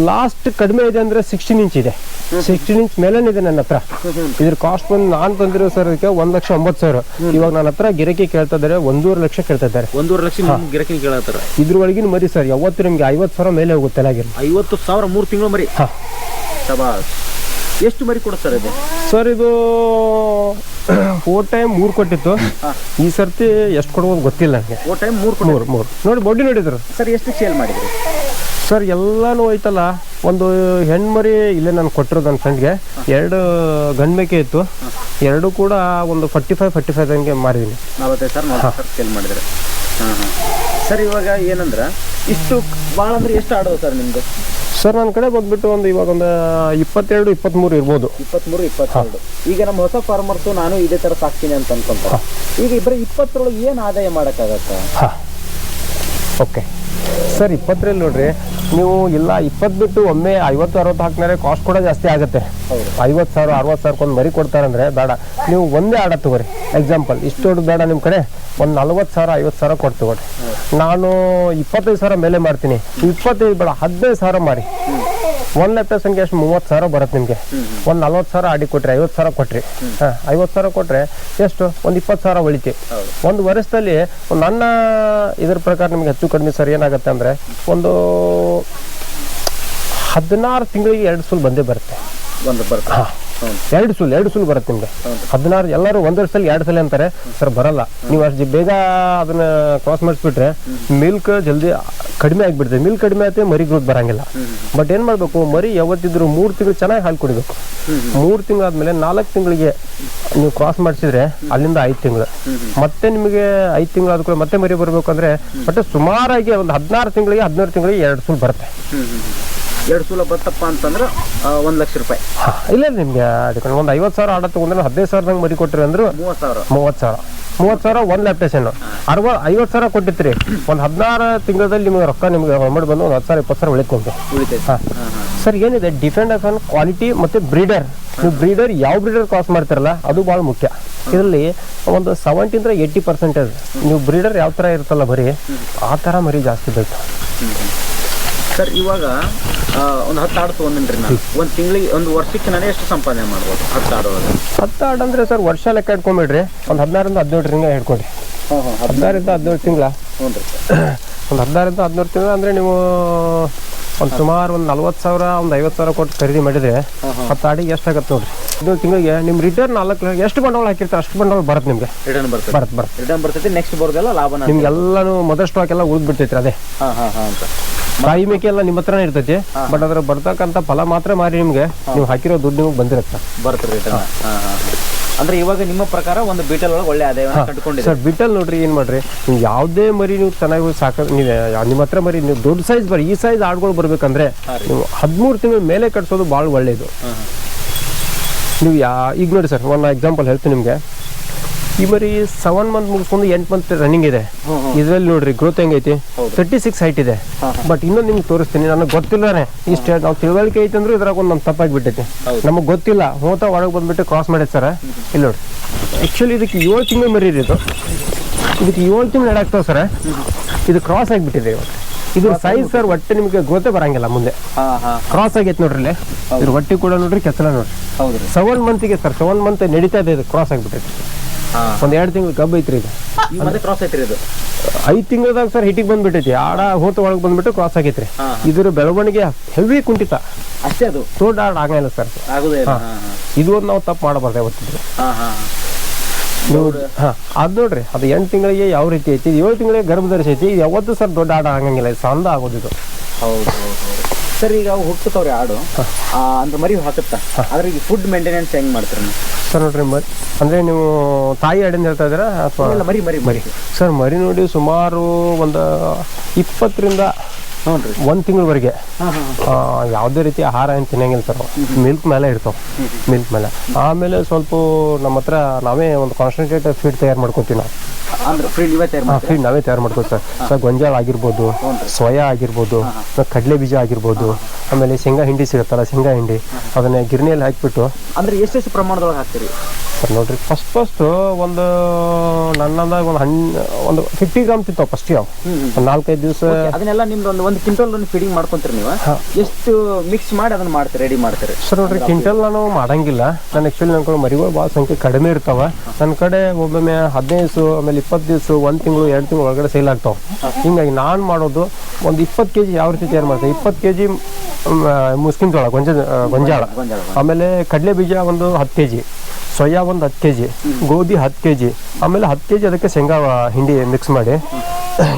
B: ಲಾಸ್ಟ್ ಕಡಿಮೆ ಇದೆ ಅಂದ್ರೆ ಸಿಕ್ಸ್ಟೀನ್ ಇಂಚ್ ಇದೆ. ಸಿಕ್ಸ್ಟೀನ್ ಇಂಚ್ ಮೇಲೇನೆ ಇದೆ ನನ್ನ ಹತ್ರ. ಇದ್ರ ಕಾಸ್ಟ್ ಬಂದು ನಾನು ತಂದಿರೋ ಸರ್ ಇದಕ್ಕೆ ಒಂದ್ ಲಕ್ಷ ಒಂಬತ್ತು ಸಾವಿರ. ಇವಾಗ ನನ್ನ ಹತ್ರ ಗಿರಕಿ ಕೇಳ್ತಾ ಇದ್ದಾರೆ ಒಂದೂವರೆ ಲಕ್ಷ ಕೇಳ್ತಾ ಇದ್ದಾರೆ
A: ಒಂದೂವರೆ ಲಕ್ಷ ಗಿರಕಿ ಕೇಳ್ತಾರೆ
B: ಇದ್ರ ಒಳಗಿನ ಮರಿ ಸರ್ ಯಾವತ್ತು ನಿಮ್ಗೆ ಐವತ್ತು ಸಾವಿರ ಮೇಲೆ ಹೋಗುತ್ತೆ
A: ಐವತ್ತು ಸಾವಿರ ಮೂರು ತಿಂಗಳು ಮರಿ? ಎಷ್ಟು ಮರಿ ಕೊಡ ಸರ್ ಇದು?
B: ಸರ್ ಇದು ಫೋರ್ ಟೈಮ್ ಮೂರು ಕೊಟ್ಟಿತ್ತು. ಈ ಸರ್ತಿ ಎಷ್ಟು ಕೊಡ್ಬೋದು ಗೊತ್ತಿಲ್ಲ ನನಗೆ
A: ಓ ಟೈಮ್ ಮೂರು
B: ಮೂರು ಮೂರು. ನೋಡಿ ಬಡ್ಡಿ ನೋಡಿದ್ರು.
A: ಸರ್ ಎಷ್ಟು ಸೇಲ್ ಮಾಡಿದ್ರಿ?
B: ಸರ್ ಎಲ್ಲಾನು ಐತಲ್ಲ ಒಂದು ಹೆಣ್ಮರಿ ಇಲ್ಲೇ ನಾನು ಕೊಟ್ಟಿರೋದು ನನ್ನ ಫ್ರೆಂಡ್ಗೆ ಎರಡು ಗಂಡು ಮೇಕೆ ಇತ್ತು. ಎರಡು ಕೂಡ ಒಂದು ಫಾರ್ಟಿ ಫೈವ್ ಫಾರ್ಟಿ ಫೈವ್ ಹಂಗೆ ಮಾರಿದ್ದೀನಿ
A: ನಲವತ್ತೈದು ಸಾವಿರ ನಲ್ವತ್ತು ಸಾವಿರ ಸೇಲ್ ಮಾಡಿದ್ರೆ. ಹಾಂ ಹಾಂ. ಸರ್ ಇವಾಗ ಏನಂದ್ರೆ ಇಷ್ಟು ಭಾಳ ಅಂದ್ರೆ ಎಷ್ಟು ಆಡೋದು ಸರ್ ನಿಮ್ದು?
B: ಸರ್ ನನ್ನ ಕಡೆ ಬಂದ್ಬಿಟ್ಟು ಒಂದು ಇವಾಗ ಒಂದು ಇಪ್ಪತ್ತೆರಡು ಇಪ್ಪತ್ತ್ಮೂರು ಇರ್ಬೋದು.
A: ಇಪ್ಪತ್ಮೂರು ಇಪ್ಪತ್ತೆರಡು. ಈಗ ನಮ್ಮ ಹೊಸ ಫಾರ್ಮರ್ಸು ನಾನು ಇದೇ ಥರ ಸಾಕ್ತೀನಿ ಅಂತ ಅನ್ಕೊಂತಾರೆ. ಈಗ ಇಬ್ಬರು ಇಪ್ಪತ್ತರೊಳಗೆ ಏನು ಆದಾಯ ಮಾಡೋಕ್ಕಾಗತ್ತೆ?
B: ಹಾಂ. ಓಕೆ ಸರ್, ಇಪ್ಪತ್ತರಲ್ಲಿ ನೋಡ್ರಿ, ನೀವು ಇಲ್ಲ, ಇಪ್ಪತ್ತು ಬಿಟ್ಟು ಒಮ್ಮೆ ಐವತ್ತು, ಅರವತ್ತು ಹಾಕಿದ್ರೆ ಕಾಸ್ಟ್ ಕೂಡ ಜಾಸ್ತಿ ಆಗುತ್ತೆ. ಐವತ್ತು ಸಾವಿರ, ಅರವತ್ತು ಸಾವಿರಕ್ಕೊಂದು ಮರಿ ಕೊಡ್ತಾರಂದ್ರೆ ಬೇಡ. ನೀವು ಒಂದೇ ಆಡ ತಗೋರಿ ಎಕ್ಸಾಂಪಲ್ ಇಷ್ಟು ದೊಡ್ಡ ಬೇಡ ನಿಮ್ಮ ಕಡೆ, ಒಂದು ನಲ್ವತ್ತು ಸಾವಿರ, ಐವತ್ತು ಸಾವಿರ ಕೊಟ್ಟು ತಗೊಳ್ರಿ ನಾನು ಇಪ್ಪತ್ತೈದು ಸಾವಿರ ಮೇಲೆ ಮಾಡ್ತೀನಿ ಇಪ್ಪತ್ತೈದು ಬೇಡ, ಹದಿನೈದು ಸಾವಿರ ಮಾರಿ. ಒಂದು ಲ್ಯಾಪ್ಟಾಪ್ಸ್ಗೆ ಎಷ್ಟು ಮೂವತ್ತು ಸಾವಿರ ಬರುತ್ತೆ ನಿಮಗೆ? ಒಂದು ನಲ್ವತ್ತು ಸಾವಿರ ಆಡಿ ಕೊಟ್ರಿ ಐವತ್ತು ಸಾವಿರ ಕೊಟ್ರಿ. ಹಾಂ ಐವತ್ತು ಸಾವಿರ ಕೊಟ್ರೆ ಎಷ್ಟು? ಒಂದು ಇಪ್ಪತ್ತು ಸಾವಿರ ಉಳಿತಿ ಒಂದು ವರ್ಷದಲ್ಲಿ ನನ್ನ ಇದ್ರ ಪ್ರಕಾರ ನಿಮ್ಗೆ ಹೆಚ್ಚು ಕಡಿಮೆ ಸರ್ ಏನಾಗುತ್ತೆ ಅಂದರೆ ಒಂದು ಹದಿನಾರು ತಿಂಗಳಿಗೆ ಎರಡು ಸುಲ್ ಬಂದೇ ಬರುತ್ತೆ.
A: ಒಂದು ಬರುತ್ತೆ. ಹ್ಞೂ
B: ಎರಡು ಸುಲ್ ಎರಡು ಸುಲ್ ಬರುತ್ತೆ ನಿಮ್ಗೆ. ಹದಿನಾರು, ಎಲ್ಲರೂ ಒಂದೆರಡು ಸಲ ಎರಡು ಸಲ ಅಂತಾರೆ, ಸರ್, ಬರಲ್ಲ. ನೀವು ಅಷ್ಟು ಬೇಗ ಅದನ್ನ ಕ್ರಾಸ್ ಮಾಡಿಸ್ಬಿಟ್ರೆ ಮಿಲ್ಕ್ ಜಲ್ದಿ ಕಡಿಮೆ ಆಗಿಬಿಡ್ತದೆ. ಮಿಲ್ಕ್ ಕಡಿಮೆ ಆಯ್ತು ಮರಿ ಗ್ರೋತ್ ಬರಂಗಿಲ್ಲ. ಬಟ್ ಏನ್ ಮಾಡ್ಬೇಕು? ಮರಿ ಯಾವತ್ತಿದ್ರು ಮೂರು ತಿಂಗಳು ಚೆನ್ನಾಗಿ ಹಾಲು ಕುಡಿಬೇಕು. ಮೂರು ತಿಂಗಳಾದ್ಮೇಲೆ ನಾಲ್ಕು ತಿಂಗಳಿಗೆ ನೀವು ಕ್ರಾಸ್ ಮಾಡಿಸಿದ್ರೆ ಅಲ್ಲಿಂದ ಐದು ತಿಂಗಳು. ಮತ್ತೆ ನಿಮಗೆ ಐದು ತಿಂಗಳು ಆದ ಕೂಡ ಮತ್ತೆ ಮರಿ ಬರಬೇಕು ಅಂದ್ರೆ ಬಟ್ ಸುಮಾರಾಗಿ ಒಂದು ಹದಿನಾರು ತಿಂಗಳಿಗೆ ಹದಿನಾರು ತಿಂಗಳಿಗೆ ಎರಡು ಸುಲ್ ಬರುತ್ತೆ.
A: ಎರಡು ಸೂಲ ಬತ್ತಪ್ಪ ಅಂತಂದ್ರೆ ಒಂದು ಲಕ್ಷ ರೂಪಾಯಿ.
B: ಇಲ್ಲ ನಿಮ್ಗೆ ಅದಕ್ಕೆ ಒಂದು ಐವತ್ತು ಸಾವಿರ ಆರ್ಡರ್ ತಗೊಂಡ್ರೆ ಹದಿನೈದು ಸಾವಿರದಂಗೆ ಮರಿ ಕೊಟ್ಟಿರಿ ಅಂದ್ರೆ
A: ಮೂವತ್ತು ಸಾವಿರ.
B: ಮೂವತ್ತು ಸಾವಿರ. ಮೂವತ್ತು ಸಾವಿರ ಒಂದು ಲ್ಯಾಪ್ಟೇಷನ್ ಅರವ ಐವತ್ತು ಸಾವಿರ ಕೊಟ್ಟಿತ್ರಿ. ಒಂದು ಹದಿನಾರು ತಿಂಗಳಲ್ಲಿ ನಿಮಗೆ ರೊಕ್ಕ ನಿಮಗೆ ಮಾಡಿ ಬಂದು ಒಂದು ಹತ್ತು ಸಾವಿರ ಇಪ್ಪತ್ತು ಸಾವಿರ ಉಳಿತಂತೆ
A: ಉಳಿತೈತೆ.
B: ಹಾಂ. ಸರ್ ಏನಿದೆ? ಡಿಪೆಂಡ್ ಆನ್ ಕ್ವಾಲಿಟಿ ಮತ್ತು ಬ್ರೀಡರ್ ನೀವು ಬ್ರೀಡರ್ ಯಾವ ಬ್ರೀಡರ್ ಕ್ರಾಸ್ ಮಾಡ್ತಾರಲ್ಲ ಅದು ಭಾಳ ಮುಖ್ಯ. ಇದರಲ್ಲಿ ಒಂದು ಸೆವೆಂಟಿಂದ ಏಯ್ಟಿ ಪರ್ಸೆಂಟೇಜ್ ನೀವು ಬ್ರೀಡರ್ ಯಾವ ಥರ ಇರುತ್ತಲ್ಲ ಬರೀ ಆ ಥರ ಮರಿ ಜಾಸ್ತಿ ಬೇಕು
A: ಸರ್ ಇವಾಗ ಒಂದು ಹತ್ತು ಆಡು ತೊಗೊಂಡ್ರಿ ನಾನು. ಒಂದು ತಿಂಗಳಿಗೆ ಒಂದು ವರ್ಷಕ್ಕೆ ನಾನು ಎಷ್ಟು ಸಂಪಾದನೆ ಮಾಡ್ಬೋದು ಹತ್ತು ಆಡು
B: ಹತ್ತು ಆಡು ಅಂದರೆ ಸರ್ ವರ್ಷ ಲೆಕ್ಕ ಇಟ್ಕೊಂಬಿಡ್ರಿ. ಒಂದು ಹದಿನಾರಿಂದ ಹದಿನೇಳು ರಿಂಗ ಹಿಡ್ಕೊಡಿ
A: ಹಾಂ ಹಾಂ
B: ಹದಿನಾರಿಂದ ಹದಿನೇಳು ತಿಂಗಳ?
A: ಹ್ಞೂ ರೀ.
B: ಒಂದು ಹದಿನಾರಿಂದ ಹದಿನೇಳು ತಿಂಗಳ ಅಂದರೆ ನೀವು ಒಂದು ಸುಮಾರು ಒಂದು ನಲ್ವತ್ತು ಸಾವಿರ ಒಂದು ಐವತ್ತು ಸಾವಿರ ಕೊಟ್ಟು ಖರೀದಿ ಮಾಡಿದ್ರೆ ಹತ್ತು ಆಡಿಗೆ ಎಷ್ಟಾಗತ್ತೆ ನೋಡ್ರಿ. ಇದು ತಿಂಗಳಿಗೆ ನಿಮ್ಮ ರಿಟರ್ನ್ ನಾಲ್ಕು ಲಕ್ಷ ಎಷ್ಟು ಬಂಡವಾಳ ಹಾಕಿರ್ತಾರೆ ಅಷ್ಟು ಬಂಡವಾಳ ಬರುತ್ತೆ ನಿಮಗೆ.
A: ರಿಟರ್ನ್ ಬರುತ್ತೆ
B: ಬರುತ್ತೆ ಬರುತ್ತೆ.
A: ರಿಟರ್ನ್ ಬರ್ತೈತಿ ನೆಕ್ಸ್ಟ್ ಬರೋದೆಲ್ಲ ಲಾಭ
B: ನಿಮ್ಗೆಲ್ಲಾನು ಮೊದಲು ಸ್ಟಾಕ್ ಎಲ್ಲ ಉಳಿದು ಬಿಡ್ತೈತ್ರಿ ಅದೇ.
A: ಹಾಂ ಹಾಂ ಹಾಂ ಅಂತ.
B: ಬಾಯಿ ಮೇಕೆ ಎಲ್ಲ ನಿಮ್ಮ ಹತ್ರನೇ ಇರ್ತೈತಿ ಬಟ್ ಅದ್ರ ಬರ್ತಕ್ಕಂತ ಫಲ ಮಾತ್ರ ಮಾರಿ ನಿಮ್ಗೆ. ನೀವು ಹಾಕಿರೋ ದುಡ್ಡು ನಿಮಗೆ ಬಂದಿರತ್ತ
A: ಹಾಂ. ಅಂದ್ರೆ ಇವಾಗ ನಿಮ್ಮ ಪ್ರಕಾರ ಒಂದು ಬೀಟಲ್ ಒಳಗೆ ಒಳ್ಳೆ ಆದಾಯ ಕಟ್ಕೊಂಡಿದೆ
B: ಸರ್ ಬಿಟಲ್ ನೋಡ್ರಿ ಏನ್ ಮಾಡ್ರಿ? ನೀವು ಯಾವುದೇ ಮರಿ ನೀವು ಚೆನ್ನಾಗಿ ಸಾಕ ನೀವ್ ನಿಮ್ಮ ಹತ್ರ ಮರಿ ನೀವು ದೊಡ್ಡ ಸೈಜ್ ಬರಿ ಈ ಸೈಜ್ ಆಡ್ಗಳು ಬರ್ಬೇಕಂದ್ರೆ ನೀವು ಹದಿಮೂರು ತಿಂಗಳ ಮೇಲೆ ಕಟ್ಸೋದು ಭಾಳ ಒಳ್ಳೇದು. ನೀವು ಯಾ ಈಗ ನೋಡಿ ಸರ್ ಒಂದು ಎಕ್ಸಾಂಪಲ್ ಹೇಳ್ತೀನಿ ನಿಮಗೆ. ಈ ಮರಿ ಸೆವೆನ್ ಮಂತ್ ಮುಗಿಸ್ಕೊಂಡು ಎಂಟು ಮಂತ್ ರನ್ನಿಂಗ್ ಇದೆ. ಇದರಲ್ಲಿ ನೋಡ್ರಿ ಗ್ರೋತ್ ಹೆಂಗೈತಿ. ತರ್ಟಿ ಸಿಕ್ಸ್ ಹೈಟ್ ಇದೆ. ಬಟ್ ಇನ್ನೊಂದು ನಿಮ್ಗೆ ತೋರಿಸ್ತೀನಿ ನನಗೆ ಗೊತ್ತಿಲ್ಲನೇ. ಸ್ಟೇಟ್ ನಾವು ತಿಳುವಳಿಕೆ ಐತೆ ಅಂದ್ರೆ ಇದ್ರಾಗ ಒಂದು ನಮ್ಮ ತಪ್ಪಾಗಿ
A: ಬಿಟ್ಟೈತೆ
B: ನಮಗೆ ಗೊತ್ತಿಲ್ಲ. ಹೋತ ಒಳಗೆ ಬಂದ್ಬಿಟ್ಟು ಕ್ರಾಸ್ ಮಾಡೈತೆ ಸರ್. ಇಲ್ಲಿ ನೋಡಿ ಆ್ಯಕ್ಚುಲಿ ಇದಕ್ಕೆ ಏಳು ತಿಂಗಳು ಮರಿ ಇದು. ಇದಕ್ಕೆ ಏಳು ತಿಂಗಳು ಎಡಾಗ್ತಾವೆ ಸರ್. ಇದು ಕ್ರಾಸ್ ಆಗಿಬಿಟ್ಟಿದೆ ಇವಾಗ. ಇದ್ರ ಸೈಜ್ ಸರ್ ಒಟ್ಟೆ ನಿಮಗೆ ಗೊತ್ತೇ ಬರಂಗಿಲ್ಲ ಮುಂದೆ. ಕ್ರಾಸ್ ಆಗೈತೆ ನೋಡ್ರಿ ಇಲ್ಲಿ. ಇದ್ರ ಹೊಟ್ಟೆ ಕೂಡ ನೋಡ್ರಿ ಕೆಸಲ ನೋಡ್ರಿ. ಸೆವೆನ್ ಮಂತಿಗೆ ಸರ್ ಸೆವೆನ್ ಮಂತ್ ನಡೀತಾ ಇದೆ ಇದು ಕ್ರಾಸ್ ಆಗ್ಬಿಟ್ಟೈತಿ ಒಂದ್ ಎರಡ್ ತಿಂಗಳು ಕಬ್ಬು ಐತ್ರಿ ಇದು.
A: ಮತ್ತೆ ಕ್ರಾಸ್ ಐತ್ರಿ ಇದು.
B: ಐದ್ ತಿಂಗಳದಾಗ ಸರ್ ಹಿಟ್ಟಿಗೆ ಬಂದ್ಬಿಟ್ಟೈತಿ. ಆಡ ಹೋತ ಒಳಗೆ ಬಂದ್ಬಿಟ್ಟು ಕ್ರಾಸ್ ಆಗೈತ್ರಿ ಇದ್ರ ಬೆಳವಣಿಗೆ ಹೆವಿ ಕುಂಠಿತ.
A: ಅಷ್ಟೇ ಅದು?
B: ದೊಡ್ಡ ಆಡ ಆಗಲ್ಲ ಸರ್.
A: ಆಗುದೇ
B: ಇದು ಒಂದು ನಾವು ತಪ್ಪು ಮಾಡಬಾರ್ದು ಯಾವತ್ತಿದ್ರು. ಅದ್ ನೋಡ್ರಿ ಅದು ಎಂಟು ತಿಂಗಳಿಗೆ ಯಾವ ರೀತಿ ಐತಿ ಏಳು ತಿಂಗಳಿಗೆ ಗರ್ಭ ಧರಿಸೈತಿ ಯಾವತ್ತು ಸರ್ ದೊಡ್ಡ ಆಡ ಆಗಂಗಿಲ್ಲ ಸಂದ ಇದು
A: ಹೌದು ಹೌದು ಹೌದು. ಸರ್ ಈಗ ಅವು ಹುಟ್ಟುತ್ತವ್ರಿ ಆಡು. ಆ, ಅಂದ್ರೆ ಮರಿ ಹಾಕುತ್ತಾ? ಆದ್ರೆ ಈಗ ಫುಡ್ ಮೇಂಟೆನೆನ್ಸ್ ಹೆಂಗ್ ಮಾಡ್ತಾರೆ ನೀವು?
B: ಸರ್ ನೋಡ್ರಿ ಮರಿ ಅಂದ್ರೆ ನೀವು ತಾಯಿ ಆಡಿಂದ ಹೇಳ್ತಾ ಇದ್ದೀರಾ ಅಥವಾ?
A: ಇಲ್ಲ ಮರಿ ಮರಿ ಮರಿ.
B: ಸರ್ ಮರಿ ನೋಡಿ ಸುಮಾರು ಒಂದು ಇಪ್ಪತ್ತರಿಂದ ಒಂದು ತಿಂಗಳವರೆಗೆ. ಯಾವುದೇ ರೀತಿ ಆಹಾರ ಏನು ತಿನ್ನಂಗಿಲ್ಲ ಸರ್ ಮಿಲ್ಕ್ ಮೇಲೆ ಇರ್ತಾವೆ. ಮಿಲ್ಕ್ ಮೇಲೆ. ಆಮೇಲೆ ಸ್ವಲ್ಪ ನಮ್ಮ ಹತ್ರ ನಾವೇ ಒಂದು ಕಾನ್ಸಂಟ್ರೇಟ್ ಫೀಡ್ ತಯಾರು ಮಾಡ್ಕೊತೀವಿ ನಾವು. ಫೀಡ್ ನಾವೇ ತಯಾರು ಮಾಡ್ಕೊತೀವಿ ಸರ್ ಸರ್ ಗೊಂಜಾಳ ಆಗಿರ್ಬೋದು ಸೋಯಾ ಆಗಿರ್ಬೋದು ಕಡಲೆ ಬೀಜ ಆಗಿರ್ಬೋದು ಆಮೇಲೆ ಶೇಂಗಾ ಹಿಂಡಿ ಸಿಗುತ್ತಲ್ಲ ಶೇಂಗಾ ಹಿಂಡಿ. ಅದನ್ನ ಗಿರಣಿಯಲ್ಲಿ ಹಾಕಿಬಿಟ್ಟು
A: ಅಂದ್ರೆ ಎಷ್ಟೆಷ್ಟು ಪ್ರಮಾಣದೊಳಗೆ ಹಾಕ್ತೀರಿ?
B: ಸರ್ ನೋಡ್ರಿ. ಫಸ್ಟ್ ಫಸ್ಟ್ ಒಂದು ನನ್ನದಾಗ ಒಂದು ಹಣ್ಣು ಒಂದು ಫಿಫ್ಟಿ ಗ್ರಾಮ್ ತಿಂತಾವ ಫಸ್ಟ್ ಯಾವ ಒಂದು ನಾಲ್ಕೈದು ದಿವಸ
A: ಅದನ್ನೆಲ್ಲ ನಿಮ್ದು ಒಂದು ಒಂದು ಕ್ವಿಂಟಲ್ ಒಂದು ಫೀಡಿಂಗ್ ಮಾಡ್ಕೊಂತೀರಿ ನೀವು. ಎಷ್ಟು ಮಿಕ್ಸ್ ಮಾಡಿ ಅದನ್ನ ಮಾಡ್ತೀರಿ ರೆಡಿ ಮಾಡ್ತೀರಿ?
B: ಸರ್ ನೋಡ್ರಿ ಕ್ವಿಂಟಲ್ ನಾನು ಮಾಡಂಗಿಲ್ಲ. ನಾನು ಆ್ಯಕ್ಚುಲಿ ನನ್ನ ಕಡೆ ಮರಿಗಳು ಭಾಳ ಸಂಖ್ಯೆ ಕಡಿಮೆ ಇರ್ತಾವ. ನನ್ನ ಕಡೆ ಒಬ್ಬೊಮ್ಮೆ ಹದಿನೈದು ದಿವಸ ಆಮೇಲೆ ಇಪ್ಪತ್ತು ದಿವಸ ಒಂದು ತಿಂಗಳು ಎರಡು ತಿಂಗಳು ಒಳಗಡೆ ಸೇಲ್ ಆಗ್ತಾವೆ. ಹಿಂಗಾಗಿ ನಾನು ಮಾಡೋದು ಒಂದು ಇಪ್ಪತ್ತು ಕೆ ಜಿ ಯಾವ ರೀತಿ ತಯಾರು ಮಾಡ್ತೀನಿ ಇಪ್ಪತ್ತು ಕೆ ಜಿ ಮುಸ್ಕಿನ ಜೋಳ ಗೊಂಜ ಗೊಂಜಾಳ.
A: ಗೊಂಜಾಳ
B: ಆಮೇಲೆ ಕಡಲೆ ಬೀಜ ಒಂದು ಹತ್ತು ಕೆ ಜಿ ಸೋಯಾ ಒಂದು ಹತ್ತು ಕೆ ಜಿ ಗೋಧಿ ಹತ್ತು ಕೆ ಜಿ ಆಮೇಲೆ ಹತ್ತು ಕೆ ಜಿ ಅದಕ್ಕೆ ಶೇಂಗಾ ಹಿಂಡಿ ಮಿಕ್ಸ್ ಮಾಡಿ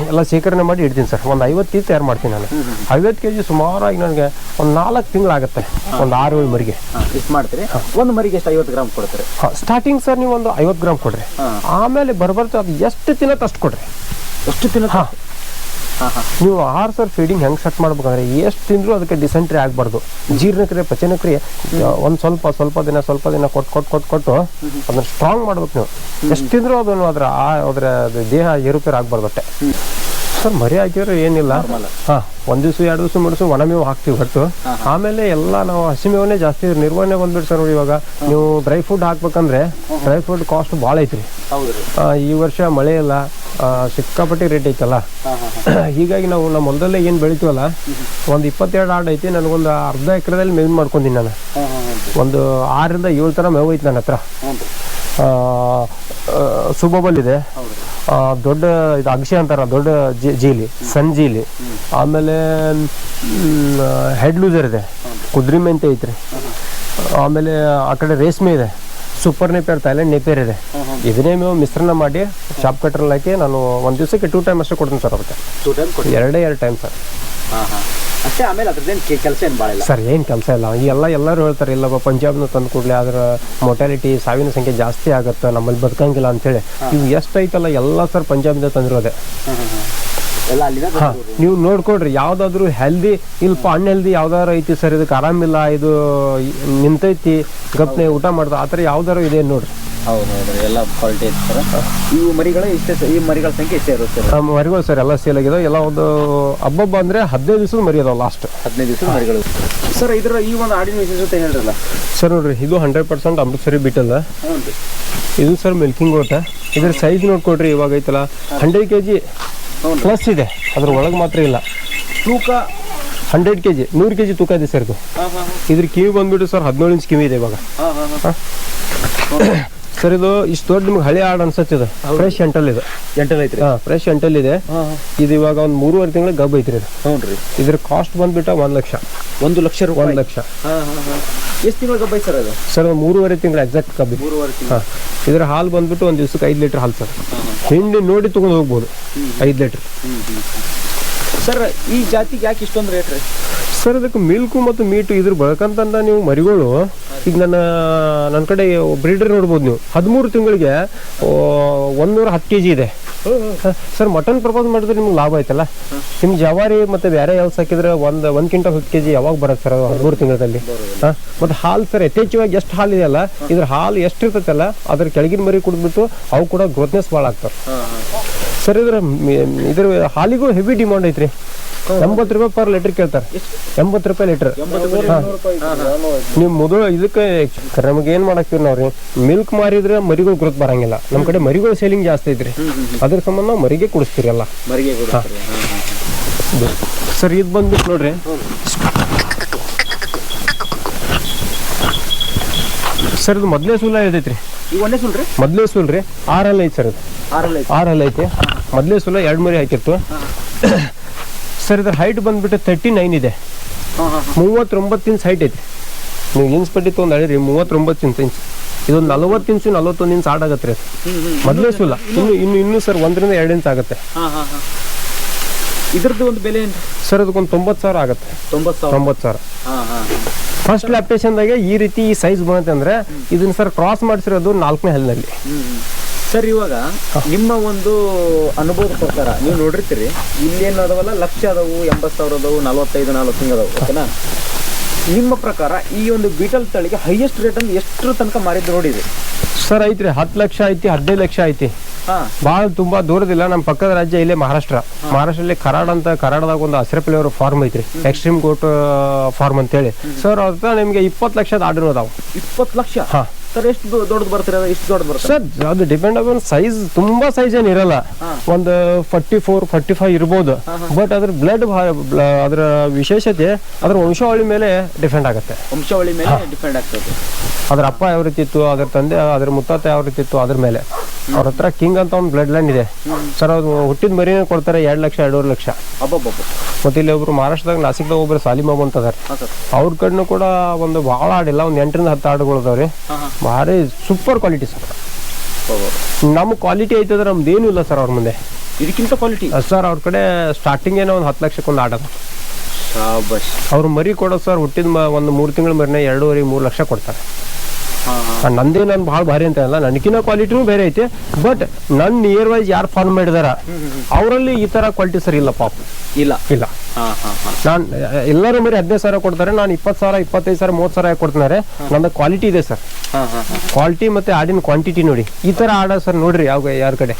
B: ಎಲ್ಲ ಶೇಖರಣೆ ಮಾಡಿ ಇಡ್ತೀನಿ ಸರ್. ಒಂದು ಐವತ್ತು ಕೆ ಜಿ ತಯಾರು ಮಾಡ್ತೀನಿ ನಾನು. ಐವತ್ತು ಕೆ ಜಿ ಸುಮಾರಾಗಿ ನನಗೆ ಒಂದು ನಾಲ್ಕು ತಿಂಗಳಾಗುತ್ತೆ ಒಂದು ಆರು ಏಳು ಮರಿಗೆ.
A: ಮಾಡ್ತೀರಿ? ಒಂದು ಮರಿಗೆ ಎಷ್ಟು ಐವತ್ತು ಗ್ರಾಮ್ ಕೊಡ್ತೀರಿ?
B: ಸ್ಟಾರ್ಟಿಂಗ್ ಸರ್ ನೀವು ಒಂದು ಐವತ್ತು ಗ್ರಾಮ್ ಕೊಡ್ರಿ. ಆಮೇಲೆ ಬರ್ಬರ್ತಾ ಅದು ಎಷ್ಟು ತಿನ್ನತ್ತೆ ಅಷ್ಟು ಕೊಡ್ರಿ.
A: ಎಷ್ಟು ತಿನ್ನ
B: ಹಾ. ನೀವು ಆಹಾರ ಸರ್ ಫೀಡಿಂಗ್ ಹೆಂಗೆ ಸೆಟ್ ಮಾಡ್ಬೇಕಂದ್ರೆ ಎಷ್ಟು ತಿಂದರೂ ಅದಕ್ಕೆ ಡಿಸೆಂಟ್ರಿ ಆಗಬಾರ್ದು. ಜೀರ್ಣಕ್ರಿಯೆ ಪಚನಕ್ರಿಯೆ ಒಂದು ಸ್ವಲ್ಪ ಸ್ವಲ್ಪ ದಿನ ಸ್ವಲ್ಪ ದಿನ ಕೊಟ್ಟು ಕೊಟ್ಟು ಕೊಟ್ಟು ಕೊಟ್ಟು ಅದನ್ನ ಸ್ಟ್ರಾಂಗ್ ಮಾಡ್ಬೇಕು ನೀವು. ಎಷ್ಟು ತಿಂದರೂ ಅದನ್ನು ಅದರ ಆ ಅದರ ಅದು ದೇಹ ಏರುಪೇರು ಆಗಬಾರ್ದು ಅಷ್ಟೇ. ಸರ್ ಮರಿ ಹಾಕಿದ್ರೆ ಏನಿಲ್ಲ. ಹಾಂ ಒಂದು ದಿವಸ ಎರಡು ದಿವಸ ಮೂರು ದಿವಸ ಒಣಮೇವು ಹಾಕ್ತೀವಿ ಹೊಟ್ಟು ಆಮೇಲೆ ಎಲ್ಲ ನಾವು ಹಸಿಮೇವನ್ನೇ ಜಾಸ್ತಿ ನಿರ್ವಹಣೆ ಬಂದ್ಬಿಟ್ಟು ಸರ್ ನೋಡಿ ಇವಾಗ. ನೀವು ಡ್ರೈ ಫುಡ್ ಹಾಕ್ಬೇಕಂದ್ರೆ ಡ್ರೈ ಫುಡ್ ಕಾಸ್ಟ್ ಭಾಳ ಐತ್ರಿ. ಈ ವರ್ಷ ಮಳೆ ಇಲ್ಲ. ಸಿಕ್ಕಾಪಟ್ಟೆ ರೇಟ್ ಐತಲ್ಲ? ಹೀಗಾಗಿ ನಾವು ನಮ್ಮ ಹೊಲದಲ್ಲೇ ಏನು ಬೆಳಿತೀವಲ್ಲ ಒಂದು ಇಪ್ಪತ್ತೆರಡು ಆರ್ಡ್ ಐತಿ ನನಗೊಂದು ಅರ್ಧ ಎಕರೆದಲ್ಲಿ ಮೇವಿನ ಮಾಡ್ಕೊಂತೀನಿ ನಾನು. ಒಂದು ಆರರಿಂದ ಏಳು ಥರ ಮೇವು ಐತಿ ನನ್ನ ಹತ್ರ. ಆ, ಇದೆ. ದೊಡ್ಡ ಇದು ಅಕ್ಷಿ ಅಂತಾರ ದೊಡ್ಡ ಜೀಲಿ ಸಣ್ಣ ಜೀಲಿ. ಆಮೇಲೆ ಹೆಡ್ ಲೂಸರ್ ಇದೆ. ಕುದ್ರಿ ಮೆಂತೆ ಐತ್ರಿ. ಆಮೇಲೆ ಆ ಕಡೆ ರೇಷ್ಮೆ ಇದೆ. ಸೂಪರ್ ನೇಪೇರ್ ಥೈಲ್ಯಾಂಡ್ ನೇಪೇರ್ ಇದೆ. ಇದನ್ನೇ ನೀವು ಮಿಶ್ರಣ ಮಾಡಿ ಶಾಪ್ ಕಟ್ರಲ್ಲಿ ಹಾಕಿ ನಾನು ಒಂದು ದಿವಸಕ್ಕೆ ಟೂ ಟೈಮ್ ಅಷ್ಟೇ ಕೊಡ್ತೀನಿ ಸರ್ ಅದಕ್ಕೆ. ಎರಡೇ ಎರಡು ಟೈಮ್ ಸರ್.
A: ಅಷ್ಟೇ ಆಮೇಲೆ ಅದ್ರದ್ದೇನು ಕೆಲಸ ಏನು ಭಾಳ ಇಲ್ಲ?
B: ಸರ್ ಏನು ಕೆಲಸ ಇಲ್ಲ. ಈ ಎಲ್ಲ ಎಲ್ಲರೂ ಹೇಳ್ತಾರೆ ಇಲ್ಲಪ್ಪ ಪಂಜಾಬ್ನ ತಂದು ಕೂಡಲೇ ಅದರ ಮೊಟಾಲಿಟಿ ಸಾವಿನ ಸಂಖ್ಯೆ ಜಾಸ್ತಿ ಆಗುತ್ತೆ ನಮ್ಮಲ್ಲಿ ಬದುಕಂಗಿಲ್ಲ ಅಂತೇಳಿ. ಇವು ಎಷ್ಟೈತಲ್ಲ ಎಲ್ಲ ಸರ್ ಪಂಜಾಬಿಂದ ತಂದಿರೋದೆ.
A: ಹಾ
B: ನೀವು ನೋಡ್ಕೊಡ್ರಿ ಯಾವ್ದಾದ್ರು ಹೆಲ್ದಿ ಇಲ್ಪ ಅನ್ಹೆಲ್ದಿ ಯಾವ್ದಾರು ಐತಿ ಸರ್ ಇದಕ್ಕೆ ಆರಾಮಿಲ್ಲ ಇದು ನಿಂತೈತಿ ಗಪ್ನೆ ಊಟ ಮಾಡ್ದ ಆ ಥರ ಯಾವ್ದಾರು ಇದೆ ನೋಡ್ರಿ.
A: ಹೌದು ಹೌದು ಎಲ್ಲ ಕ್ವಾಲಿಟಿ ಐತೆ ಸರ್. ಇವು ಮರಿಗಳು ಇಷ್ಟೇ ಸ- ಈ ಮರಿಗಳ ಸಂಖ್ಯೆ ಇಷ್ಟೇ ಇರುತ್ತೆ ಸರ್.
B: ಮರಿಗಳು ಸರ್ ಎಲ್ಲ ಸೇಲ್ ಆಗಿದೆ ಎಲ್ಲ ಒಂದು ಹಬ್ಬಬ್ಬ ಅಂದ್ರೆ ಹದಿನೈದು ದಿವಸದ ಮರಿ ಅದಾವ ಲಾಸ್ಟ್
A: ಹದಿನೈದು ದಿವಸ ಮರಿಗಳು. ಸರ್ ಇದ್ರ ಈ ಒಂದು ಆಡಿನ ವಿಶೇಷತೆ ಹೇಳಿರಲ್ಲ?
B: ಸರ್ ನೋಡ್ರಿ ಇದು ಹಂಡ್ರೆಡ್ ಪರ್ಸೆಂಟ್ ಅಮೃತಸರಿ ಬಿಟ್ಟಲ್ಲ ಇದು ಸರ್ ಮಿಲ್ಕಿಂಗ್ ಓಟ ಇದ್ರ ಸೈಜ್ ನೋಡ್ಕೊಡ್ರಿ ಇವಾಗ ಐತಲ್ಲ ಹಂಡ್ರೆಡ್ ಕೆ ಜಿ
A: ಹೌದು.
B: ಪ್ಲಸ್ ಇದೆ. ಅದ್ರ ಒಳಗೆ ಮಾತ್ರ ಇಲ್ಲ.
A: ತೂಕ?
B: ಹಂಡ್ರೆಡ್ ಕೆ ಜಿ ನೂರು ಕೆ ಜಿ ತೂಕ ಇದೆ ಸರ್ ಇದು. ಇದ್ರ ಕಿವಿ ಬಂದ್ಬಿಟ್ಟು ಸರ್ ಹದಿನೇಳು ಇಂಚ್ ಕಿವಿ ಇದೆ ಇವಾಗ. ಸರ್ ಇದು ಇಷ್ಟು ದೊಡ್ಡ ನಿಮ್ಗೆ ಹಳೆ ಹಾಡು ಅನ್ಸತ್ತಿದೆ ಫ್ರೆಶ್ ಎಂಟಲ್ ಇದೆ.
A: ಎಂಟಲ್ ಐತ್ರಿ.
B: ಹಾಂ ಫ್ರೆಶ್ ಎಂಟಲ್ ಇದೆ. ಇದು ಇವಾಗ ಒಂದು ಮೂರುವರೆ ತಿಂಗಳ ಗಬ್ ಐತ್ರಿ ಇದು.
A: ಹ್ಞೂ ರೀ
B: ಇದ್ರ ಕಾಸ್ಟ್ ಬಂದ್ಬಿಟ್ಟು ಒಂದು ಲಕ್ಷ.
A: ಒಂದು ಲಕ್ಷ
B: ಒಂದು ಲಕ್ಷ.
A: ಎಷ್ಟು ತಿಂಗಳ ಗಬ್ಬೈ ಸರ್ ಅದು?
B: ಸರ್ ಒಂದು ಮೂರುವರೆ ತಿಂಗಳ ಎಕ್ಸಾಕ್ಟ್ ಕಬ್ಬಿ
A: ಮೂರುವರೆ ತಿಂಗಳು.
B: ಹಾಂ. ಇದ್ರ ಹಾಲು ಬಂದ್ಬಿಟ್ಟು ಒಂದು ದಿವ್ಸಕ್ಕೆ ಐದು ಲೀಟ್ರ್ ಹಾಲು ಸರ್. ಹಿಂಡಿ ನೋಡಿ ತೊಗೊಂಡು ಹೋಗ್ಬೋದು. ಐದು ಲೀಟ್ರ್.
A: ಸರ್ ಈ ಜಾತಿಗೆ ಯಾಕೆ ಇಷ್ಟೊಂದು ರೇಟ್ ರೀ?
B: ಸರ್ ಅದಕ್ಕೆ ಮಿಲ್ಕು ಮತ್ತು ಮೀಟು ಇದ್ರ ಬಳಕಂತಂದ ನೀವು ಮರಿಗಳು. ಈಗ ನನ್ನ ನನ್ನ ಕಡೆ ಬ್ರೀಡರ್ ನೋಡ್ಬೋದು ನೀವು. ಹದಿಮೂರು ತಿಂಗಳಿಗೆ ಒಂದೂರ ಹತ್ತು ಕೆ ಜಿ ಇದೆ ಸರ್ ಮಟನ್ ಪ್ರಪೋಸ್ ಮಾಡಿದ್ರೆ ನಿಮ್ಗೆ ಲಾಭ ಆಯ್ತಲ್ಲ? ನಿಮ್ಮ ಜವಾರಿ ಮತ್ತು ಬೇರೆ ಯಾವ್ದು ಸಾಕಿದ್ರೆ ಒಂದು ಒಂದು ಕ್ವಿಂಟಲ್ ಹತ್ತು ಕೆ ಜಿ ಯಾವಾಗ ಬರುತ್ತೆ ಸರ್ ಅದು ಹದಿಮೂರು ತಿಂಗಳಲ್ಲಿ ಹಾಂ ಮತ್ತು ಹಾಲು ಸರ್ ಯಥೇಚ್ಛವಾಗಿ ಎಷ್ಟು ಹಾಲು ಇದೆಯಲ್ಲ ಇದ್ರ ಹಾಲು ಎಷ್ಟು ಇರ್ತೈತಲ್ಲ ಅದ್ರ ಕೆಳಗಿನ ಮರಿ ಕುಡಿದ್ಬಿಟ್ಟು ಅವು ಕೂಡ ಗ್ರೋತ್ನೆಸ್ ಭಾಳ ಆಗ್ತವೆ. ಸರ್ ಇದ್ರ ಇದ್ರ ಹಾಲಿಗೂ ಹೆವಿ ಡಿಮಾಂಡ್ ಐತ್ರಿ. ಎಂಬತ್ತು ರೂಪಾಯಿ ಪರ್ ಲೀಟರ್ ಕೇಳ್ತಾರೆ. ಎಂಬತ್ತು ರೂಪಾಯಿ ಲೀಟರ್. ನೀವು ಮೊದಲು ಇದಕ್ಕೆ ನಮಗೆ ಏನ್ ಮಾಡಾಕ್ತಿವಿ ನಾವ್ರಿ ಮಿಲ್ಕ್ ಮಾರಿದ್ರೆ ಮರಿಗಳು ಗ್ರೋತ್ ಬರಂಗಿಲ್ಲ. ನಮ್ ಕಡೆ ಮರಿಗಳು ಸೇಲಿಂಗ್ ಜಾಸ್ತಿ ಐತ್ರಿ. ಅದ್ರ ಸಂಬಂಧ ನಾವು ಮರಿಗೆ ಕುಡಿಸ್ತೀರಿ ಎಲ್ಲ. ಸರ್ ಇದು ಬಂದ್ಬಿಟ್ಟು ನೋಡ್ರಿ. ಸರ್ ಇದು ಮೊದಲೇ ಸೂಲ ಇರ್ತೈತ್ರಿ
A: ಮೊದ್ಲೇ ಒಂದೇ ಸುಲ್ರಿ
B: ಮೊದಲೇ ಸೂಲ್ ರೀ ಆರಲ್ಲಿ ಐತಿ ಸರ್ ಇದು.
A: ಆರಲ್ಲಿ ಐತಿ.
B: ಆರಲ್ಲಿ ಐತಿ. ಮೊದಲೇ ಸೂಲ ಎರಡು ಮರಿ ಹಾಕಿತ್ತು ಸರ್ ಇದ್ರ ಹೈಟ್ ಬಂದ್ಬಿಟ್ಟು ತರ್ಟಿ ನೈನ್ ಇದೆ ಮೂವತ್ತೊಂಬತ್ತು ಇಂಚ್ ಹೈಟ್ ಐತೆ. ನೀವು ಇಂಚ್ ಪಟ್ಟಿ ತೊಗೊಂಡು ಅಳಿರಿ ಮೂವತ್ತೊಂಬತ್ತು ಇಂಚ್ ಇಂಚ್ ಇದೊಂದು ನಲವತ್ತು ಇಂಚು ನಲವತ್ತೊಂದು ಇಂಚ್ ಆಡ್ ಆಗತ್ತೆ ರೀ ಮೊದಲೇ ಸುಲ್ಲ. ಇನ್ನು ಇನ್ನು ಇನ್ನು ಸರ್ ಒಂದರಿಂದ ಎರಡು ಇಂಚ್ ಆಗುತ್ತೆ.
A: ಇದ್ರದ್ದು ಒಂದು ಬೆಲೆ
B: ಸರ್ ಅದಕ್ಕೊಂದು ತೊಂಬತ್ತು ಸಾವಿರ ಆಗುತ್ತೆ.
A: ತೊಂಬತ್ತು ಸಾವಿರ.
B: ಫಸ್ಟ್ ಲ್ಯಾಪ್ಟೇಷನ್ದಾಗೆ ಈ ರೀತಿ ಈ ಸೈಜ್ ಬಂತೆ ಅಂದ್ರೆ ಇದನ್ನ ಸರ್ ಕ್ರಾಸ್ ಮಾಡಿಸಿರೋದು ನಾಲ್ಕನೇ ಹಲ್ಲಿನಲ್ಲಿ.
A: ಸರ್ ಇವಾಗ ನಿಮ್ಮ ಒಂದು ಅನುಭವದ ಪ್ರಕಾರ ನೀವು ನೋಡಿರ್ತೀರಿ ಇಲ್ಲೇನು ಅದಾವಲ್ಲ ಲಕ್ಷ ಅದಾವು ಎಂಬತ್ತು ಸಾವಿರ ಅದಾವು ನಲವತ್ತೈದು ನಾಲ್ಕು ಹಿಂಗೆ ಅದಾವು ಓಕೆನಾ? ನಿಮ್ಮ ಪ್ರಕಾರ ಈ ಒಂದು ಬೀಟಲ್ ತಳಿಗೆ ಹೈಯೆಸ್ಟ್ ರೇಟ್ ಅನ್ನು ಎಷ್ಟು ತನಕ ಮಾರಿದ್ದು ನೋಡಿದ್ರಿ
B: ಸರ್ ಐತ್ರಿ ಹತ್ತು ಲಕ್ಷ ಐತಿ ಹದಿನೈದು ಲಕ್ಷ ಐತಿ.
A: ಹಾಂ.
B: ಭಾಳ ತುಂಬಾ ದೂರದಿಲ್ಲ ನಮ್ಮ ಪಕ್ಕದ ರಾಜ್ಯ ಇಲ್ಲೇ ಮಹಾರಾಷ್ಟ್ರ. ಮಹಾರಾಷ್ಟ್ರದಲ್ಲಿ ಕರಾಡ್ ಅಂತ ಕರಾಡದಾಗ ಒಂದು ಹಸಿರಪಲ್ಲಿ ಅವ್ರ ಫಾರ್ಮ್ ಐತ್ರಿ ಎಕ್ಸ್ಟ್ರೀಮ್ ಗೋಟ್ ಫಾರ್ಮ್ ಅಂತೇಳಿ. ಸರ್ ಅದಕ್ಕೆ ನಿಮಗೆ ಇಪ್ಪತ್ತು ಲಕ್ಷದ ಆರ್ಡರ್ ಅದಾವ.
A: ಇಪ್ಪತ್ತು ಲಕ್ಷ?
B: ಹಾ.
A: ಸರ್ ಎಷ್ಟು ದೊಡ್ಡದು ಬರ್ತೀರ? ಇಷ್ಟು ದೊಡ್ಡದು ಬರ್ತದೆ
B: ಸರ್ ಅದು ಡಿಪೆಂಡ್ ಆನ್ ಸೈಜ್ ತುಂಬಾ ಸೈಜ್ ಏನು ಇರಲ್ಲ. ಒಂದು ಫಾರ್ಟಿ ಫೋರ್ ಫಾರ್ಟಿ ಫೈವ್ ಇರ್ಬೋದು ಬಟ್ ಅದ್ರ ಬ್ಲಡ್ ಅದರ ವಿಶೇಷತೆ ಅದ್ರ ವಂಶಾವಳಿ ಮೇಲೆ ಡಿಪೆಂಡ್ ಆಗುತ್ತೆ.
A: ವಂಶಾವಳಿ ಮೇಲೆ ಡಿಪೆಂಡ್ ಆಗ್ತದೆ.
B: ಅದ್ರ ಅಪ್ಪ ಯಾವ ರೀತಿ ಇತ್ತು ಅದ್ರ ತಂದೆ ಅದ್ರ ಮುತ್ತಾತ ಯಾವ ರೀತಿ ಇತ್ತು ಅದ್ರ ಮೇಲೆ. ಅವ್ರ ಹತ್ರ ಕಿಂಗ್ ಅಂತ ಒಂದು ಬ್ಲಡ್ ಲೈನ್ ಇದೆ ಸರ್ ಅದು ಹುಟ್ಟಿದ ಮರಿನೇ ಕೊಡ್ತಾರೆ ಎರಡು ಲಕ್ಷ ಎರಡೂವರೆ ಲಕ್ಷ. ಮತ್ತೆ ಇಲ್ಲಿ ಒಬ್ರು ಮಹಾರಾಷ್ಟ್ರದಾಗ ನಾಸಿಕ್ದಾಗ ಒಬ್ರು ಸಾಲಿಮಾಬು ಅಂತ ಅದಾರ ಅವ್ರ ಕಡೆನೂ ಕೂಡ ಒಂದು ಭಾಳ ಆಡಿಲ್ಲ ಒಂದು ಎಂಟರಿಂದ ಹತ್ತು ಹಾಡುಗಳು ಅದಾವ್ರಿ ಭಾರಿ ಸೂಪರ್ ಕ್ವಾಲಿಟಿ ಸರ್ ನಮ್ಮ ಕ್ವಾಲಿಟಿ ಐತಂದ್ರೆ ನಮ್ದು ಏನೂ ಇಲ್ಲ ಸರ್ ಅವ್ರ ಮುಂದೆ.
A: ಇದಕ್ಕಿಂತ ಕ್ವಾಲಿಟಿ
B: ಸರ್ ಅವ್ರ ಕಡೆ ಸ್ಟಾರ್ಟಿಂಗ್ ಏನೋ ಒಂದು ಹತ್ತು ಲಕ್ಷಕ್ಕೆ ಒಂದು ಆಡೋದು
A: ಶಾಬಾಷ್
B: ಅವ್ರು ಮರಿ ಕೊಡೋ ಸರ್ ಹುಟ್ಟಿದ ಒಂದು ಮೂರು ತಿಂಗಳ ಮರಿನೇ ಎರಡೂವರೆ ಮೂರು ಲಕ್ಷ ಕೊಡ್ತಾರೆ. ನಂದೇ ನಾನು ಭಾಳ ಭಾರಿ ಅಂತ ಅಲ್ಲ ನನಗಿನ ಕ್ವಾಲಿಟಿನೂ ಬೇರೆ ಐತೆ. ಬಟ್ ನನ್ನ ನಿಯರ್ ವೈಸ್ ಯಾರು ಫಾರ್ಮ್ ಮಾಡಿದಾರ ಅವರಲ್ಲಿ ಈ ತರ ಕ್ವಾಲಿಟಿ ಸರಿ ಇಲ್ಲ ಪಾಪ.
A: ಇಲ್ಲ.
B: ಇಲ್ಲ. ನಾನ್ ಎಲ್ಲರೂ ಮೇಲೆ ಹದಿನೈದು ಸಾವಿರ ಕೊಡ್ತಾರೆ ನಾನು ಇಪ್ಪತ್ತು ಸಾವಿರ ಇಪ್ಪತ್ತೈದು ಸಾವಿರ ಮೂವತ್ತು ಸಾವಿರ ಕೊಡ್ತಾರೆ ನನ್ನ ಕ್ವಾಲಿಟಿ ಇದೆ ಸರ್. ಕ್ವಾಲಿಟಿ ಮತ್ತೆ ಆಡಿನ ಕ್ವಾಂಟಿಟಿ ನೋಡಿ. ಈ ತರ ಆಡ ಸರ್ ನೋಡ್ರಿ ಯಾವ ಯಾರ ಕಡೆ.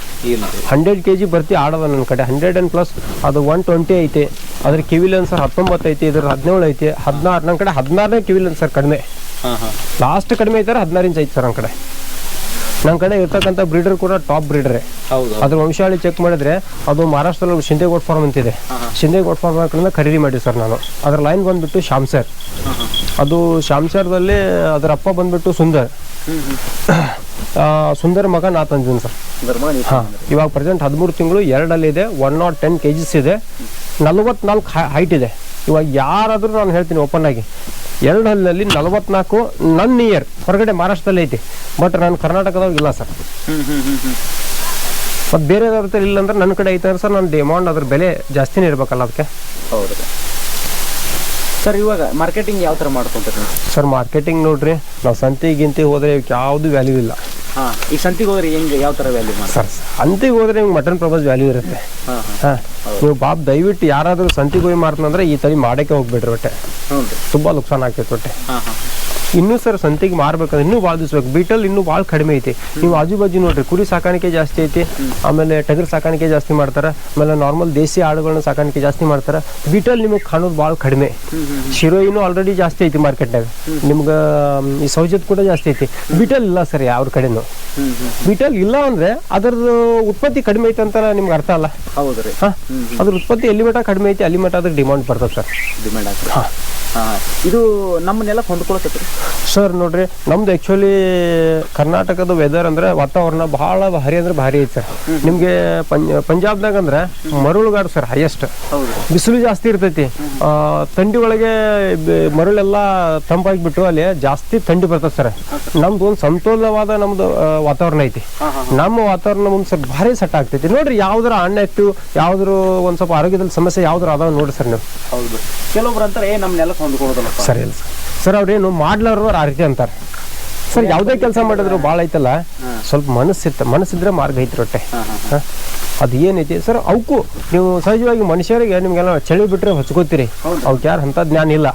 B: ಹಂಡ್ರೆಡ್ ಕೆ ಜಿ ಬರ್ತಿ ಆಡೋದ ನನ್ನ ಕಡೆ. ಹಂಡ್ರೆಡ್ ಅಂಡ್ ಪ್ಲಸ್ ಅದು ಒನ್ ಟ್ವೆಂಟಿ ಐತೆ. ಅದ್ರ ಕಿವಿಲನ್ ಸರ್ ಹತ್ತೊಂಬತ್ತು ಐತಿ ಇದ್ರ ಹದಿನೇಳು ಐತಿ. ಹದಿನಾರು ನನ್ನ ಕಡೆ ಹದಿನಾರನೇ ಕಿವಿಲನ್ ಸರ್ ಕಡಿಮೆ. ಲಾಸ್ಟ್ ಕಡಿಮೆ ಐತಾರೆ ಹದಿನಾರು ಇಂಚ್ ಐತೆ ಸರ್ ನಮ್ಮ ಕಡೆ. ನಮ್ಮ ಕಡೆ ಇರ್ತಕ್ಕಂಥ ಬ್ರೀಡರ್ ಕೂಡ ಟಾಪ್ ಬ್ರೀಡರೇ ಅದ್ರ ವಂಶಾವಳಿ ಚೆಕ್ ಮಾಡಿದ್ರೆ ಅದು ಮಹಾರಾಷ್ಟ್ರದಲ್ಲಿ ಶಿಂದೆಗೋಡ್ ಫಾರ್ಮ್ ಅಂತಿದೆ. ಶಿಂದೆಗೋಡ್ ಫಾರ್ಮ್ ಕಡೆಯಿಂದ ಖರೀದಿ ಮಾಡಿ ಸರ್ ನಾನು. ಅದ್ರ ಲೈನ್ ಬಂದ್ಬಿಟ್ಟು ಶಾಮ್ಸರ್ ಅದು ಶಾಮ್ಸರ್ದಲ್ಲಿ ಅದರ ಅಪ್ಪ ಬಂದ್ಬಿಟ್ಟು ಸುಂದರ್. ಸುಂದರ್ ಮಗ ನಾ ತಂದಿದ್ದೀನಿ ಸರ್ ಹಾಂ ಇವಾಗ ಪ್ರೆಸೆಂಟ್ ಹದಿಮೂರು ತಿಂಗಳು ಎರಡಲ್ಲಿದೆ one nought ten K Gs ಇದೆ. ನಲವತ್ನಾಲ್ಕು ಹೈಟ್ ಇದೆ. ಇವಾಗ ಯಾರಾದರೂ ನಾನು ಹೇಳ್ತೀನಿ ಓಪನ್ ಆಗಿ. ಎರಡು ಹಲ್ಲಿನಲ್ಲಿ ನಲವತ್ನಾಲ್ಕು ನನ್ನ ಇಯರ್ ಹೊರಗಡೆ ಮಹಾರಾಷ್ಟ್ರದಲ್ಲಿ ಐತಿ. ಬಟ್ ನಾನು ಕರ್ನಾಟಕದಾಗ ಇಲ್ಲ ಸರ್. ಮತ್ತು ಬೇರೆದವ್ರ ಹತ್ರ ಇಲ್ಲ ಅಂದ್ರೆ ನನ್ನ ಕಡೆ ಐತೆ ಸರ್ ನನ್ನ ಡಿಮಾಂಡ್ ಅದ್ರ ಬೆಲೆ ಜಾಸ್ತಿನೇ ಇರಬೇಕಲ್ಲ ಅದಕ್ಕೆ.
A: ಹೌದು. ಸರ್ ಇವಾಗ ಮಾರ್ಕೆಟಿಂಗ್ ಯಾವ ಥರ ಮಾಡ್ಕೊಂತೀರಿ ನೀವು
B: ಸರ್ ಮಾರ್ಕೆಟಿಂಗ್ ನೋಡ್ರಿ ನಾವು ಸಂತೆ ಗಿಂತಿ ಹೋದ್ರೆ ಇವಕ್ಕೆ ಯಾವುದು ವ್ಯಾಲ್ಯೂ ಇಲ್ಲ.
A: ಹಾಂ ಈಗ ಸಂತಿಗೆ ಹೋದ್ರೆ ಹೆಂಗೆ ಯಾವ ಥರ ವ್ಯಾಲ್ಯೂ ಮಾಡಿ
B: ಸರ್ ಸಂತೆಗೆ ಹೋದ್ರೆ ನಿಮ್ಗೆ ಮಟನ್ ಪ್ರಪೋಸ್ ವ್ಯಾಲ್ಯೂ ಇರುತ್ತೆ.
A: ಹಾಂ
B: ನೀವು ಬಾಬ್ ದಯವಿಟ್ಟು ಯಾರಾದರೂ ಸಂತಿಗೆ ಹೋಗಿ ಮಾಡ್ತಂದ್ರೆ ಈ ತರ ಮಾಡಕ್ಕೆ ಹೋಗ್ಬಿಟ್ರಿ ಒಟ್ಟೆ
A: ಹ್ಞೂ ರೀ
B: ತುಂಬ ನುಕ್ಸಾನ್ ಆಗ್ತೈತೆ ಒಟ್ಟೆ
A: ಹಾಂ ಹಾಂ.
B: ಇನ್ನೂ ಸರ್ ಸಂತೆಗೆ ಮಾರ್ಬೇಕಂದ್ರೆ ಇನ್ನೂ ಭಾಳ ದಿವಸಬೇಕು ಬೀಟಲ್ ಇನ್ನೂ ಭಾಳ ಕಡಿಮೆ ಐತಿ. ನೀವು ಆಜು ಬಾಜು ನೋಡ್ರಿ ಕುರಿ ಸಾಕಾಣಿಕೆ ಜಾಸ್ತಿ ಐತಿ. ಆಮೇಲೆ ಟಗರ್ ಸಾಕಾಣಿಕೆ ಜಾಸ್ತಿ ಮಾಡ್ತಾರೆ. ಆಮೇಲೆ ನಾರ್ಮಲ್ ದೇಸಿ ಆಡುಗಳನ್ನ ಸಾಕಾಣಿಕೆ ಜಾಸ್ತಿ ಮಾಡ್ತಾರೆ. ಬೀಟಲ್ ನಿಮಗೆ ಕಾಣೋದು ಭಾಳ ಕಡಿಮೆ. ಶಿರೋಯಿನೂ ಆಲ್ರೆಡಿ ಜಾಸ್ತಿ ಐತಿ ಮಾರ್ಕೆಟ್ನಾಗ. ನಿಮ್ಗೆ ಈ ಸೌಜತ್ ಕೂಡ ಜಾಸ್ತಿ ಐತಿ. ಬೀಟಲ್ ಇಲ್ಲ ಸರ್ ಯಾವ್ರ ಕಡೆನೂ. ಬೀಟಲ್ ಇಲ್ಲ ಅಂದ್ರೆ ಅದರದ್ದು ಉತ್ಪತ್ತಿ ಕಡಿಮೆ ಐತೆ ಅಂತ ನಿಮ್ಗೆ ಅರ್ಥ ಅಲ್ಲ. ಅದ್ರ ಉತ್ಪತ್ತಿ ಎಲ್ಲಿ ಮಟ್ಟ ಕಡಿಮೆ ಐತಿ ಅಲ್ಲಿ ಮಟ್ಟ ಅದ್ರ ಡಿಮಾಂಡ್ ಬರ್ತದೆ ಸರ್.
A: ಡಿಮ್ಯಾಂಡ್ ಆಗ್ತದೆ. ಇದು ನಮ್ಮ ನೆಲಕ್ಕೆ ಹೊಂದ್ಕೊಳಕತ್ರಿ
B: ಸರ್ ನೋಡ್ರಿ ನಮ್ದು ಆ್ಯಕ್ಚುಲಿ ಕರ್ನಾಟಕದ ವೆದರ್ ಅಂದ್ರೆ ವಾತಾವರಣ ಬಹಳ ಭಾರಿ ಅಂದ್ರೆ ಭಾರಿ ಐತೆ ಸರ್ ನಿಮಗೆ ಪಂಜ ಪಂಜಾಬ್ದಾಗ ಅಂದ್ರೆ ಮರಳುಗಾಡು ಸರ್ ಹೈಯೆಸ್ಟ್ ಬಿಸಿಲು ಜಾಸ್ತಿ ಇರ್ತೈತಿ. ಥಂಡಿ ಒಳಗೆ ಮರಳೆಲ್ಲ ತಂಪಾಗಿ ಬಿಟ್ಟು ಅಲ್ಲಿ ಜಾಸ್ತಿ ಥಂಡಿ ಬರ್ತದೆ ಸರ್ ನಮ್ದು ಒಂದು ಸಂತೋಲವಾದ ನಮ್ದು ವಾತಾವರಣ ಐತಿ. ನಮ್ಮ ವಾತಾವರಣ ಒಂದು ಸ್ವಲ್ಪ ಭಾರಿ ಸೆಟ್ ಆಗ್ತೈತಿ. ನೋಡ್ರಿ ಯಾವ್ದಾರ ಅನ್ಆಕ್ಟಿವ್ ಯಾವ್ದಾರು ಒಂದು ಸ್ವಲ್ಪ ಆರೋಗ್ಯದಲ್ಲಿ ಸಮಸ್ಯೆ ಯಾವ್ದಾರು ಅದಾವ ನೋಡ್ರಿ ಸರ್ ನೀವು.
A: ಹೌದು. ಕೆಲವೊಬ್ರು ಅಂತಾರೆ ನಮ್ಮ ನೆಲಕ್ಕೆ
B: ಸರಿ ಇಲ್ಲ ಸರ್ ಸರ್ ಅವ್ರೇನು ಮಾಡ್ಲರ್ ಆ ರೀತಿ ಅಂತಾರೆ. ಸರ್ ಯಾವುದೇ ಕೆಲಸ ಮಾಡಿದ್ರು ಭಾಳ ಐತಲ್ಲ ಸ್ವಲ್ಪ ಮನಸ್ಸಿತ್ತು ಮನಸ್ಸಿದ್ರೆ ಮಾರ್ಗ ಐತಿ ರೊಟ್ಟೆ? ಅದು ಏನೈತಿ ಸರ್ ಅವಕ್ಕೂ ನೀವು ಸಹಜವಾಗಿ ಮನುಷ್ಯರಿಗೆ ನಿಮ್ಗೆಲ್ಲ ಚಳಿ ಬಿಟ್ಟರೆ ಹೊಚ್ಕೋತೀರಿ. ಅವ್ಕೆ ಯಾರು ಅಂಥ ಜ್ಞಾನ ಇಲ್ಲ.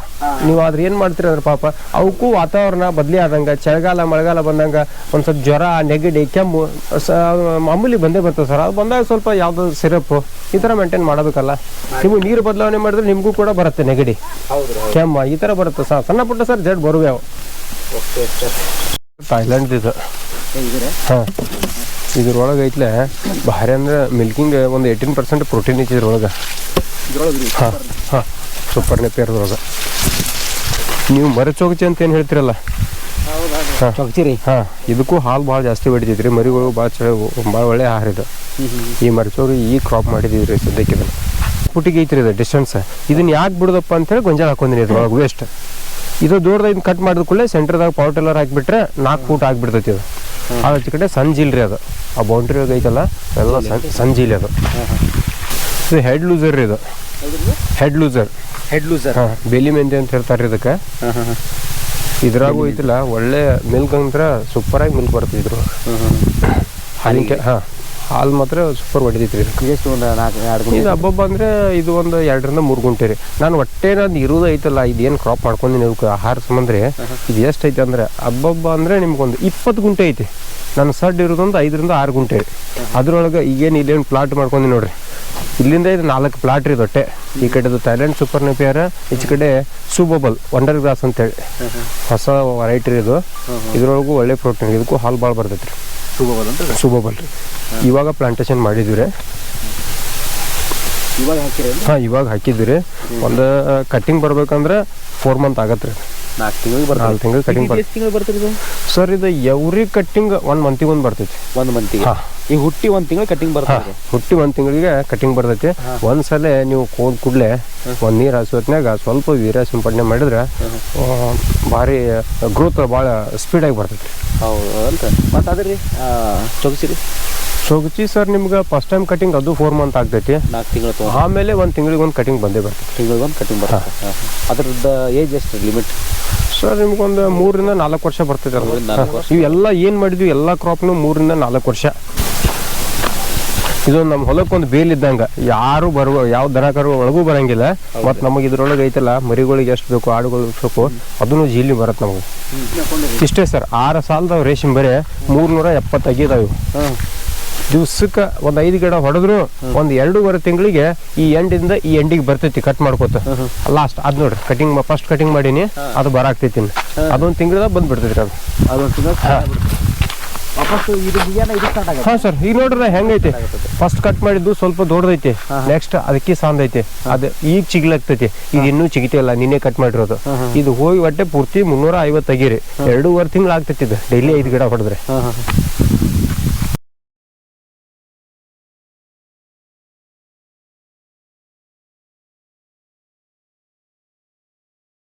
B: ನೀವು ಆದ್ರೆ ಏನು ಮಾಡ್ತೀರಿ ಅಂದ್ರೆ ಪಾಪ ಅವಕ್ಕೂ ವಾತಾವರಣ ಬದಲಿ ಆದಂಗೆ ಚಳಿಗಾಲ ಮಳೆಗಾಲ ಬಂದಂಗ ಒಂದು ಸ್ವಲ್ಪ ಜ್ವರ ನೆಗಡಿ ಕೆಮ್ಮು ಮಾಮೂಲಿ ಬಂದೇ ಬರ್ತದೆ ಸರ್. ಅದು ಬಂದಾಗ ಸ್ವಲ್ಪ ಯಾವುದು ಸಿರಪ್ ಈ ಥರ ಮೇಂಟೈನ್ ಮಾಡಬೇಕಲ್ಲ. ನೀವು ನೀರು ಬದಲಾವಣೆ ಮಾಡಿದ್ರೆ ನಿಮಗೂ ಕೂಡ ಬರುತ್ತೆ ನೆಗಡಿ ಕೆಮ್ಮ ಈ ಥರ ಬರುತ್ತೆ ಸರ್. ಸಣ್ಣ ಪುಟ್ಟ ಸರ್ ಜಡ್ ಬರುವೆ ಅವು. ಥೈಲ್ಯಾಂಡ್ ಇದು. ಹಾಂ. ಇದ್ರೊಳಗೆ ಐತ್ಲೆ ಭಾರಿ ಅಂದ್ರೆ ಮಿಲ್ಕಿಂಗ್ ಒಂದು ಏಯ್ಟೀನ್ ಪರ್ಸೆಂಟ್ ಪ್ರೋಟೀನ್ ಐತಿ ಇದ್ರೊಳಗೆ. ಹಾಂ ಹಾಂ ಸೂಪರ್ ಪೇರ್ದೊಳಗೆ ನೀವು ಮರಚೋಗಚಿ ಅಂತ ಏನು ಹೇಳ್ತೀರಲ್ಲ?
A: ಚೊಗಚಿರಿ?
B: ಹಾಂ ಇದಕ್ಕೂ ಹಾಲು ಭಾಳ ಜಾಸ್ತಿ ಹೊಡಿತೈತ್ರಿ ಮರಿಗಳು ಭಾಳ ಚಳಿ ಭಾಳ ಒಳ್ಳೆ ಆಹಾರ ಇದು. ಈ ಮರಿಚೋರು ಈ ಕ್ರಾಪ್ ಮಾಡಿದೀವಿ ರೀ ಸದ್ಯಕ್ಕೆ ಇದನ್ನು. ಪುಟ್ಟಿಗೆ ಐತ್ರಿ ಇದು ಡಿಸ್ಟೆನ್ಸ್ ಇದನ್ನ ಯಾಕೆ ಬಿಡೋದಪ್ಪ ಅಂತೇಳಿ ಗೊಂಜಾಳ ಹಾಕೊಂಡಿನಿ ಇದ್ರೊಳಗೆ ವೇಸ್ಟ್ ಇದು ದೂರದ ಇದು ಕಟ್ ಮಾಡಿದ ಕೂಡಲೇ ಸೆಂಟರ್ದಾಗ ಪೌಡರ್ ಟೆಲ್ಲರ್ ಹಾಕಿಬಿಟ್ರೆ ನಾಲ್ಕು ಫೂಟ್ ಆಗಿಬಿಡ್ತೈತಿ ಅದು ಆ ಆಚೆ ಕಡೆ ಸಂಜೀಲ್ ರೀ ಅದು. ಆ ಬೌಂಡ್ರಿ ಐತಲ್ಲ ಎಲ್ಲ ಸಂಜೀಲ್ ಅದು. ಇದು ಹೆಡ್ ಲೂಸರ್ ರೀ ಅದು ಹೆಡ್ ಲೂಸರ್
A: ಹೆಡ್ ಲೂಸರ್
B: ಹಾಂ ಬೇಲಿ ಮೆಂತೆ ಅಂತ ಹೇಳ್ತಾರೆ ಇದಕ್ಕೆ. ಇದ್ರಾಗೂ ಐತಿಲ್ಲ ಒಳ್ಳೆ ಮಿಲ್ಕ್ ಅಂದ್ರೆ ಸೂಪರಾಗಿ ಮಿಲ್ಕ್ ಬರ್ತಿದ್ರು ಹಾಲಿನ ಹಾಂ. ಹಾಲು ಮಾತ್ರ ಸೂಪರ್ ಹೊಡಿತೈತ್ರಿ ರೀ
A: ಎಷ್ಟು ಒಂದು ನಾಲ್ಕು ಎರಡು
B: ಇದು ಹಬ್ಬಬ್ಬ ಅಂದರೆ ಇದು ಒಂದು ಎರಡರಿಂದ ಮೂರು ಗುಂಟೆ ರೀ. ನಾನು ಒಟ್ಟೆ ನಾನು ಇರೋದು ಐತಲ್ಲ ಇದೇನು ಕ್ರಾಪ್ ಮಾಡ್ಕೊಂಡಿನಿ ಇದಕ್ಕೆ ಆಹಾರ ಸಂಬಂಧ ರೀ ಇದು ಎಷ್ಟು ಐತೆ ಅಂದ್ರೆ ಹಬ್ಬಬ್ಬ ಅಂದ್ರೆ ನಿಮ್ಗೊಂದು ಇಪ್ಪತ್ತು ಗುಂಟೆ ಐತಿ. ನನ್ನ ಸಡ್ ಇರೋದೊಂದು ಐದರಿಂದ ಆರು ಗುಂಟೆ. ರೀ ಅದ್ರೊಳಗೆ ಈಗೇನು ಇಲ್ಲೇನು ಪ್ಲಾಟ್ ಮಾಡ್ಕೊಂಡಿ ನೋಡ್ರಿ. ಇಲ್ಲಿಂದ ಇದು ನಾಲ್ಕು ಪ್ಲಾಟ್ ರೀ ದೊಟ್ಟೆ. ಈ ಕಡೆದು ಥೈಲ್ಯಾಂಡ್ ಸೂಪರ್ ನೆಪಿಯರ್ ಈಚೆ ಕಡೆ ಸೂಬಬಲ್ ವಂಡರ್ ಗ್ರಾಸ್ ಅಂತೇಳಿ. ಹೊಸ ವೆರೈಟಿ ರೀ ಇದು. ಇದ್ರೊಳಗೂ ಒಳ್ಳೆ ಪ್ರೋಟೀನ್ ಇದಕ್ಕೂ ಹಾಲು ಭಾಳ ಬರ್ತೈತೆ ರೀ
A: ಅಂತ
B: ಸೂಬಬಲ್ ರೀ ಇವಾಗ ಪ್ಲಾಂಟೇಶನ್ ಮಾಡಿದ್ವಿ ರೀ
A: ಇವಾಗ ಹಾಕಿರಿ
B: ಹಾಂ ಇವಾಗ ಹಾಕಿದ್ವಿ ಒಂದು ಕಟ್ಟಿಂಗ್ ಬರ್ಬೇಕಂದ್ರೆ ಫೋರ್ ಮಂತ್ ಆಗತ್ತೆ ರೀ
A: ನಾಲ್ಕು ತಿಂಗಳಿಗೆ
B: ನಾಲ್ಕು ತಿಂಗಳು ಕಟಿಂಗ್ ಬರ್ತದೆ
A: ಎಷ್ಟು ತಿಂಗಳು ಬರ್ತದೆ ಇದು?
B: ಸರ್ ಇದು ಎವ್ರಿ ಕಟ್ಟಿಂಗ್ ಒಂದು ಮಂತಿಗೆ ಒಂದು ಬರ್ತೈತಿ.
A: ಒಂದು ಮಂತಿಗೆ
B: ಹಾ.
A: ಈ ಹುಟ್ಟಿ ಒಂದು ತಿಂಗಳು ಕಟಿಂಗ್ ಬರ್ತದೆ
B: ಹುಟ್ಟಿ ಒಂದು ತಿಂಗಳಿಗೆ ಕಟಿಂಗ್ ಬರ್ತೈತಿ. ಒಂದು ಸಲ ನೀವು ಕೋದ್ ಕೂಡಲೇ ಒಂದು ನೀರು ಹಾಸೋ ಹೊತ್ನ್ಯಾಗ ಸ್ವಲ್ಪ ವೀರ್ಯ ಸಿಂಪಡಣೆ ಮಾಡಿದ್ರೆ ಆ, ಭಾರಿ ಗ್ರೋತ್ ಭಾಳ ಸ್ಪೀಡಾಗಿ ಬರ್ತೈತಿ.
A: ಹೌದು ಅಂತ. ಮತ್ತೆ ಅದ್ರಿ ರೀ
B: ಸೋಗುಚಿ ಸರ್ ನಿಮ್ಗೆ ಫಸ್ಟ್ ಟೈಮ್ ಕಟಿಂಗ್ ಅದು ಫೋರ್ ಮಂತ್ ಆಗ್ತೈತಿ.
A: ನಾಲ್ಕು ತಿಂಗಳು ತೊಗೊಂಡು
B: ಆಮೇಲೆ ಒಂದು ತಿಂಗಳಿಗೆ ಒಂದು ಕಟಿಂಗ್ ಬಂದೇ ಬರ್ತೈತಿ.
A: ತಿಂಗಳಿಗೆ ಒಂದು ಕಟಿಂಗ್ ಬರ್ತದೆ ಅದ್ರದ್ದು ಏಜ್ ಎಷ್ಟು ಲಿಮಿಟ್
B: ಸರ್ ನಿಮ್ಗೊಂದು ಮೂರರಿಂದ ನಾಲ್ಕು ವರ್ಷ ಬರ್ತೈತೆ ಅದು.
A: ಮೂರಿಂದ ನಾಲ್ಕು ವರ್ಷ.
B: ಇವೆಲ್ಲ ಏನು ಮಾಡಿದ್ವಿ ಎಲ್ಲ ಕ್ರಾಪ್ನು ಮೂರರಿಂದ ನಾಲ್ಕು ವರ್ಷ. ಇದು ನಮ್ಮ ಹೊಲಕ್ಕೆ ಒಂದು ಬೇಲ್ ಇದ್ದಂಗೆ. ಯಾರು ಬರುವ ಯಾವ ದನ ಕರು ಒಳಗೂ ಬರಂಗಿಲ್ಲ. ಮತ್ತು ನಮಗೆ ಇದ್ರೊಳಗೆ ಐತಲ್ಲ ಮರಿಗಳಿಗೆ ಎಷ್ಟು ಬೇಕು ಆಡುಗಳು ಎಷ್ಟು ಬೇಕು ಅದನ್ನು ಜೀಲಿ ಬರುತ್ತೆ ನಮಗೆ. ಇಷ್ಟೇ ಸರ್ ಆರು ಸಾಲದ ರೇಷನ್ ಬರೀ ಮೂರ್ನೂರ ನೂರ
A: ಹಾಂ.
B: ದಿವ್ಸಕ್ಕೆ ಒಂದು ಐದು ಗಿಡ ಹೊಡೆದ್ರು ಒಂದು ಎರಡೂವರೆ ತಿಂಗಳಿಗೆ ಈ ಎಂಡಿಂದ ಈ ಎಂಡಿಗೆ ಬರ್ತೈತಿ ಕಟ್ ಮಾಡ್ಕೋತ. ಲಾಸ್ಟ್ ಅದ್ ನೋಡ್ರಿ ಕಟಿಂಗ್ ಫಸ್ಟ್ ಕಟಿಂಗ್ ಮಾಡೀನಿ ಅದು ಬರಾಕ್ತೈತಿ ಅದೊಂದ್ ತಿಂಗಳದಾಗ ಬಂದ್ಬಿಡ್ತೈತಿ ಅದು.
A: ಅದೊಂದು ತಿಂಗಳು
B: ಹಾ. ಸರ್ ಈಗ ನೋಡ್ರಿ ಹೆಂಗೈತಿ? ಫಸ್ಟ್ ಕಟ್ ಮಾಡಿದ್ದು ಸ್ವಲ್ಪ ದೊಡ್ಡದೈತಿ ನೆಕ್ಸ್ಟ್ ಅದಕ್ಕೆ ಸಾಂದೈತಿ. ಅದು ಈಗ ಚಿಗ್ಲಾಗ್ತೈತಿ. ಇದು ಇನ್ನೂ ಚಿಗಿತಿಲ್ಲ ನಿನ್ನೆ ಕಟ್ ಮಾಡಿರೋದು. ಇದು ಹೋಗಿ ಒಟ್ಟೆ ಪೂರ್ತಿ ಮುನ್ನೂರ ಐವತ್ತು ತೆಗೀರಿ ಎರಡೂವರೆ ತಿಂಗಳು ಆಗ್ತೈತಿ ಇದು ಡೈಲಿ ಐದು ಗಿಡ ಹೊಡೆದ್ರೆ.